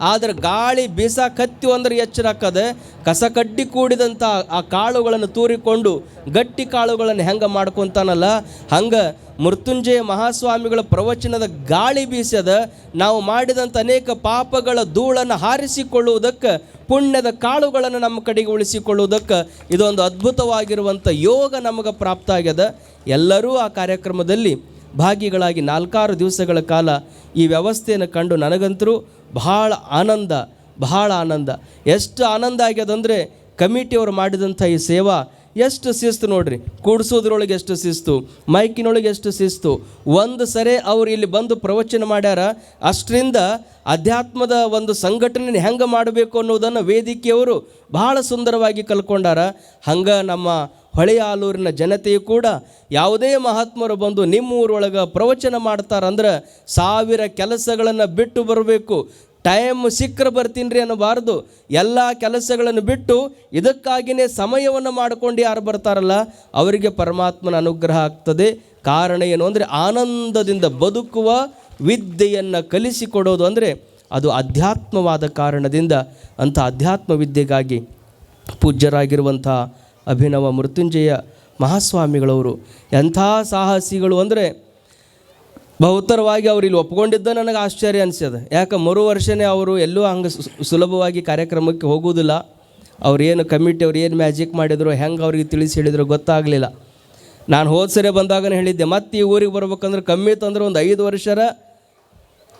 ಆದರೆ ಗಾಳಿ ಬೀಸಾಕತ್ತಿ ಅಂದ್ರೆ ಎಚ್ಚರ ಹಾಕದೆ ಕಸ ಕಡ್ಡಿ ಕೂಡಿದಂಥ ಆ ಕಾಳುಗಳನ್ನು ತೂರಿಕೊಂಡು ಗಟ್ಟಿ ಕಾಳುಗಳನ್ನು ಹೆಂಗೆ ಮಾಡ್ಕೊತಾನಲ್ಲ? ಹಂಗೆ ಮೃತ್ಯುಂಜಯ ಮಹಾಸ್ವಾಮಿಗಳ ಪ್ರವಚನದ ಗಾಳಿ ಬೀಸದ ನಾವು ಮಾಡಿದಂಥ ಅನೇಕ ಪಾಪಗಳ ಧೂಳನ್ನು ಹಾರಿಸಿಕೊಳ್ಳುವುದಕ್ಕೆ, ಪುಣ್ಯದ ಕಾಳುಗಳನ್ನು ನಮ್ಮ ಕಡೆಗೆ ಉಳಿಸಿಕೊಳ್ಳುವುದಕ್ಕೆ ಇದೊಂದು ಅದ್ಭುತವಾಗಿರುವಂಥ ಯೋಗ ನಮಗೆ ಪ್ರಾಪ್ತ ಆಗ್ಯದ. ಎಲ್ಲರೂ ಆ ಕಾರ್ಯಕ್ರಮದಲ್ಲಿ ಭಾಗಿಗಳಾಗಿ ನಾಲ್ಕಾರು ದಿವಸಗಳ ಕಾಲ ಈ ವ್ಯವಸ್ಥೆಯನ್ನು ಕಂಡು ನನಗಂತರೂ ಬಹಳ ಆನಂದ ಬಹಳ ಆನಂದ. ಎಷ್ಟು ಆನಂದ ಆಗ್ಯದಂದರೆ ಕಮಿಟಿಯವರು ಮಾಡಿದಂಥ ಈ ಸೇವಾ ಎಷ್ಟು ಶಿಸ್ತು ನೋಡ್ರಿ. ಕೂಡಿಸೋದ್ರೊಳಗೆ ಎಷ್ಟು ಶಿಸ್ತು, ಮೈಕಿನೊಳಗೆ ಎಷ್ಟು ಶಿಸ್ತು. ಒಂದು ಸರಿ ಅವ್ರು ಇಲ್ಲಿ ಬಂದು ಪ್ರವಚನ ಮಾಡ್ಯಾರ, ಅಷ್ಟರಿಂದ ಅಧ್ಯಾತ್ಮದ ಒಂದು ಸಂಘಟನೆ ಹೆಂಗೆ ಮಾಡಬೇಕು ಅನ್ನೋದನ್ನು ವೇದಿಕೆಯವರು ಬಹಳ ಸುಂದರವಾಗಿ ಕಲ್ಕೊಂಡಾರ. ಹಂಗೆ ನಮ್ಮ ಹೊಳೆಯ ಆಲೂರಿನ ಜನತೆಯು ಕೂಡ ಯಾವುದೇ ಮಹಾತ್ಮರು ಬಂದು ನಿಮ್ಮ ಊರೊಳಗೆ ಪ್ರವಚನ ಮಾಡ್ತಾರಂದ್ರೆ ಸಾವಿರ ಕೆಲಸಗಳನ್ನು ಬಿಟ್ಟು ಬರಬೇಕು. ಟೈಮ್ ಸಿಕ್ಕರೆ ಬರ್ತೀನಿ ರೀ ಅನ್ನಬಾರ್ದು. ಎಲ್ಲ ಕೆಲಸಗಳನ್ನು ಬಿಟ್ಟು ಇದಕ್ಕಾಗಿಯೇ ಸಮಯವನ್ನು ಮಾಡಿಕೊಂಡು ಯಾರು ಬರ್ತಾರಲ್ಲ, ಅವರಿಗೆ ಪರಮಾತ್ಮನ ಅನುಗ್ರಹ ಆಗ್ತದೆ. ಕಾರಣ ಏನು ಅಂದರೆ ಆನಂದದಿಂದ ಬದುಕುವ ವಿದ್ಯೆಯನ್ನು ಕಲಿಸಿಕೊಡೋದು ಅಂದರೆ ಅದು ಅಧ್ಯಾತ್ಮವಾದ ಕಾರಣದಿಂದ ಅಂಥ ಅಧ್ಯಾತ್ಮ ವಿದ್ಯೆಗಾಗಿ ಪೂಜ್ಯರಾಗಿರುವಂಥ ಅಭಿನವ ಮೃತ್ಯುಂಜಯ ಮಹಾಸ್ವಾಮಿಗಳವರು. ಎಂಥ ಸಾಹಸಿಗಳು ಅಂದರೆ ಬಹುತರವಾಗಿ ಅವರು ಇಲ್ಲಿ ಒಪ್ಕೊಂಡಿದ್ದ ನನಗೆ ಆಶ್ಚರ್ಯ ಅನಿಸ್ಯದ. ಯಾಕೆ ಮರು ವರ್ಷನೇ ಅವರು ಎಲ್ಲೂ ಹಂಗೆ ಸುಲಭವಾಗಿ ಕಾರ್ಯಕ್ರಮಕ್ಕೆ ಹೋಗುವುದಿಲ್ಲ ಅವ್ರು ಏನು ಕಮಿಟಿ, ಅವ್ರು ಏನು ಮ್ಯಾಜಿಕ್ ಮಾಡಿದ್ರು, ಹೆಂಗೆ ಅವ್ರಿಗೆ ತಿಳಿಸಿ ಹೇಳಿದ್ರು ಗೊತ್ತಾಗಲಿಲ್ಲ. ನಾನು ಹೋದ ಸರಿ ಬಂದಾಗನೇ ಹೇಳಿದ್ದೆ ಮತ್ತೆ ಈ ಊರಿಗೆ ಬರ್ಬೇಕಂದ್ರೆ ಕಮ್ಮಿ ತಂದ್ರೆ ಒಂದು ಐದು ವರ್ಷರ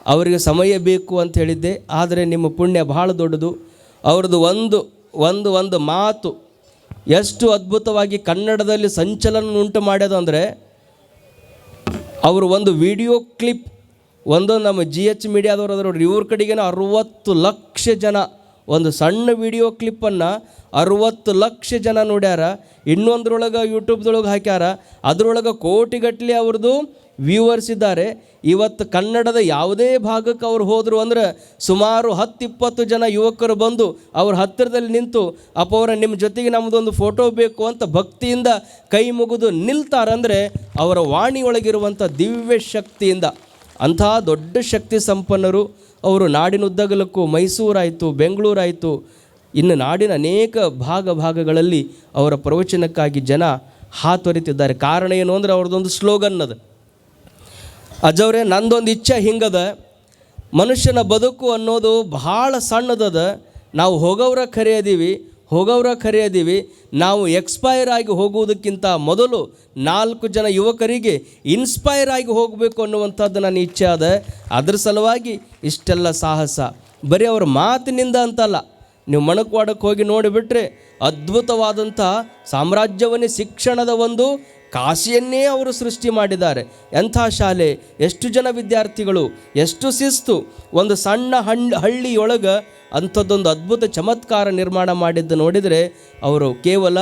ಅವರಿಗೆ ಸಮಯ ಬೇಕು ಅಂತ ಹೇಳಿದ್ದೆ. ಆದರೆ ನಿಮ್ಮ ಪುಣ್ಯ ಬಹಳ ದೊಡ್ಡದು. ಅವ್ರದ್ದು ಒಂದು ಒಂದು ಒಂದು ಮಾತು ಎಷ್ಟು ಅದ್ಭುತವಾಗಿ ಕನ್ನಡದಲ್ಲಿ ಸಂಚಲನ ಉಂಟು ಮಾಡ್ಯದು ಅಂದರೆ ಅವರು ಒಂದು ವಿಡಿಯೋ ಕ್ಲಿಪ್, ಒಂದು ನಮ್ಮ ಜಿ ಎಚ್ ಮೀಡಿಯಾದವ್ರು ಅದರ ಇವ್ರ ಕಡೆಗೇನೆ ಅರುವತ್ತು ಲಕ್ಷ ಜನ, ಒಂದು ಸಣ್ಣ ವಿಡಿಯೋ ಕ್ಲಿಪ್ಪನ್ನು ಅರುವತ್ತು ಲಕ್ಷ ಜನ ನೋಡ್ಯಾರ. ಇನ್ನೊಂದ್ರೊಳಗೆ ಯೂಟ್ಯೂಬ್ದೊಳಗೆ ಹಾಕ್ಯಾರ. ಅದರೊಳಗೆ ಕೋಟಿಗಟ್ಟಲೆ ಅವ್ರದ್ದು ವ್ಯೂವರ್ಸ್ ಇದ್ದಾರೆ. ಇವತ್ತು ಕನ್ನಡದ ಯಾವುದೇ ಭಾಗಕ್ಕೆ ಅವ್ರು ಹೋದರು ಅಂದ್ರೆ ಸುಮಾರು ಹತ್ತು ಇಪ್ಪತ್ತು ಜನ ಯುವಕರು ಬಂದು ಅವ್ರ ಹತ್ತಿರದಲ್ಲಿ ನಿಂತು ಅಪವರ ನಿಮ್ಮ ಜೊತೆಗೆ ನಮ್ಮದೊಂದು ಫೋಟೋ ಬೇಕು ಅಂತ ಭಕ್ತಿಯಿಂದ ಕೈ ಮುಗಿದು ನಿಲ್ತಾರಂದರೆ ಅವರ ವಾಣಿಯೊಳಗಿರುವಂಥ ದಿವ್ಯ ಶಕ್ತಿಯಿಂದ. ಅಂಥ ದೊಡ್ಡ ಶಕ್ತಿ ಸಂಪನ್ನರು ಅವರು ನಾಡಿನ ನಾಡಿನುದ್ದಗಲಕ್ಕೂ ಮೈಸೂರಾಯಿತು, ಬೆಂಗಳೂರಾಯಿತು. ಇನ್ನು ನಾಡಿನ ಅನೇಕ ಭಾಗ ಭಾಗಗಳಲ್ಲಿ ಅವರ ಪ್ರವಚನಕ್ಕಾಗಿ ಜನ ಹಾತೊರಿತಿದ್ದಾರೆ. ಕಾರಣ ಏನು ಅಂದರೆ ಅವ್ರದ್ದೊಂದು ಸ್ಲೋಗನ್ ಅದು. ಅಜ್ಜವ್ರೆ, ನಂದೊಂದು ಇಚ್ಛೆ ಹಿಂಗದ. ಮನುಷ್ಯನ ಬದುಕು ಅನ್ನೋದು ಬಹಳ ಸಣ್ಣದದ. ನಾವು ಹೋಗೋವ್ರ ಕರೆಯದೀವಿ, ಹೋಗೋವ್ರ ಖರೆ ನಾವು ಎಕ್ಸ್ಪೈರ್ ಆಗಿ ಹೋಗುವುದಕ್ಕಿಂತ ಮೊದಲು ನಾಲ್ಕು ಜನ ಯುವಕರಿಗೆ ಇನ್ಸ್ಪೈರ್ ಆಗಿ ಹೋಗಬೇಕು ಅನ್ನುವಂಥದ್ದು ನನ್ನ ಇಚ್ಛೆ ಅದ ಅದ್ರ ಸಲುವಾಗಿ ಇಷ್ಟೆಲ್ಲ ಸಾಹಸ. ಬರೀ ಅವ್ರ ಮಾತಿನಿಂದ ಅಂತಲ್ಲ. ನೀವು ಮಣಕ್ವಾಡಕ್ಕೆ ಹೋಗಿ ನೋಡಿಬಿಟ್ರೆ ಅದ್ಭುತವಾದಂಥ ಸಾಮ್ರಾಜ್ಯವನ್ನೇ ಶಿಕ್ಷಣದ ಒಂದು ಕಾಶಿಯನ್ನೇ ಅವರು ಸೃಷ್ಟಿ ಮಾಡಿದ್ದಾರೆ. ಎಂಥ ಶಾಲೆ? ಎಷ್ಟು ಜನ ವಿದ್ಯಾರ್ಥಿಗಳು? ಎಷ್ಟು ಶಿಸ್ತು? ಒಂದು ಸಣ್ಣ ಹಣ್ಣು ಹಳ್ಳಿಯೊಳಗೆ ಅಂಥದ್ದೊಂದು ಅದ್ಭುತ ಚಮತ್ಕಾರ ನಿರ್ಮಾಣ ಮಾಡಿದ್ದು ನೋಡಿದರೆ, ಅವರು ಕೇವಲ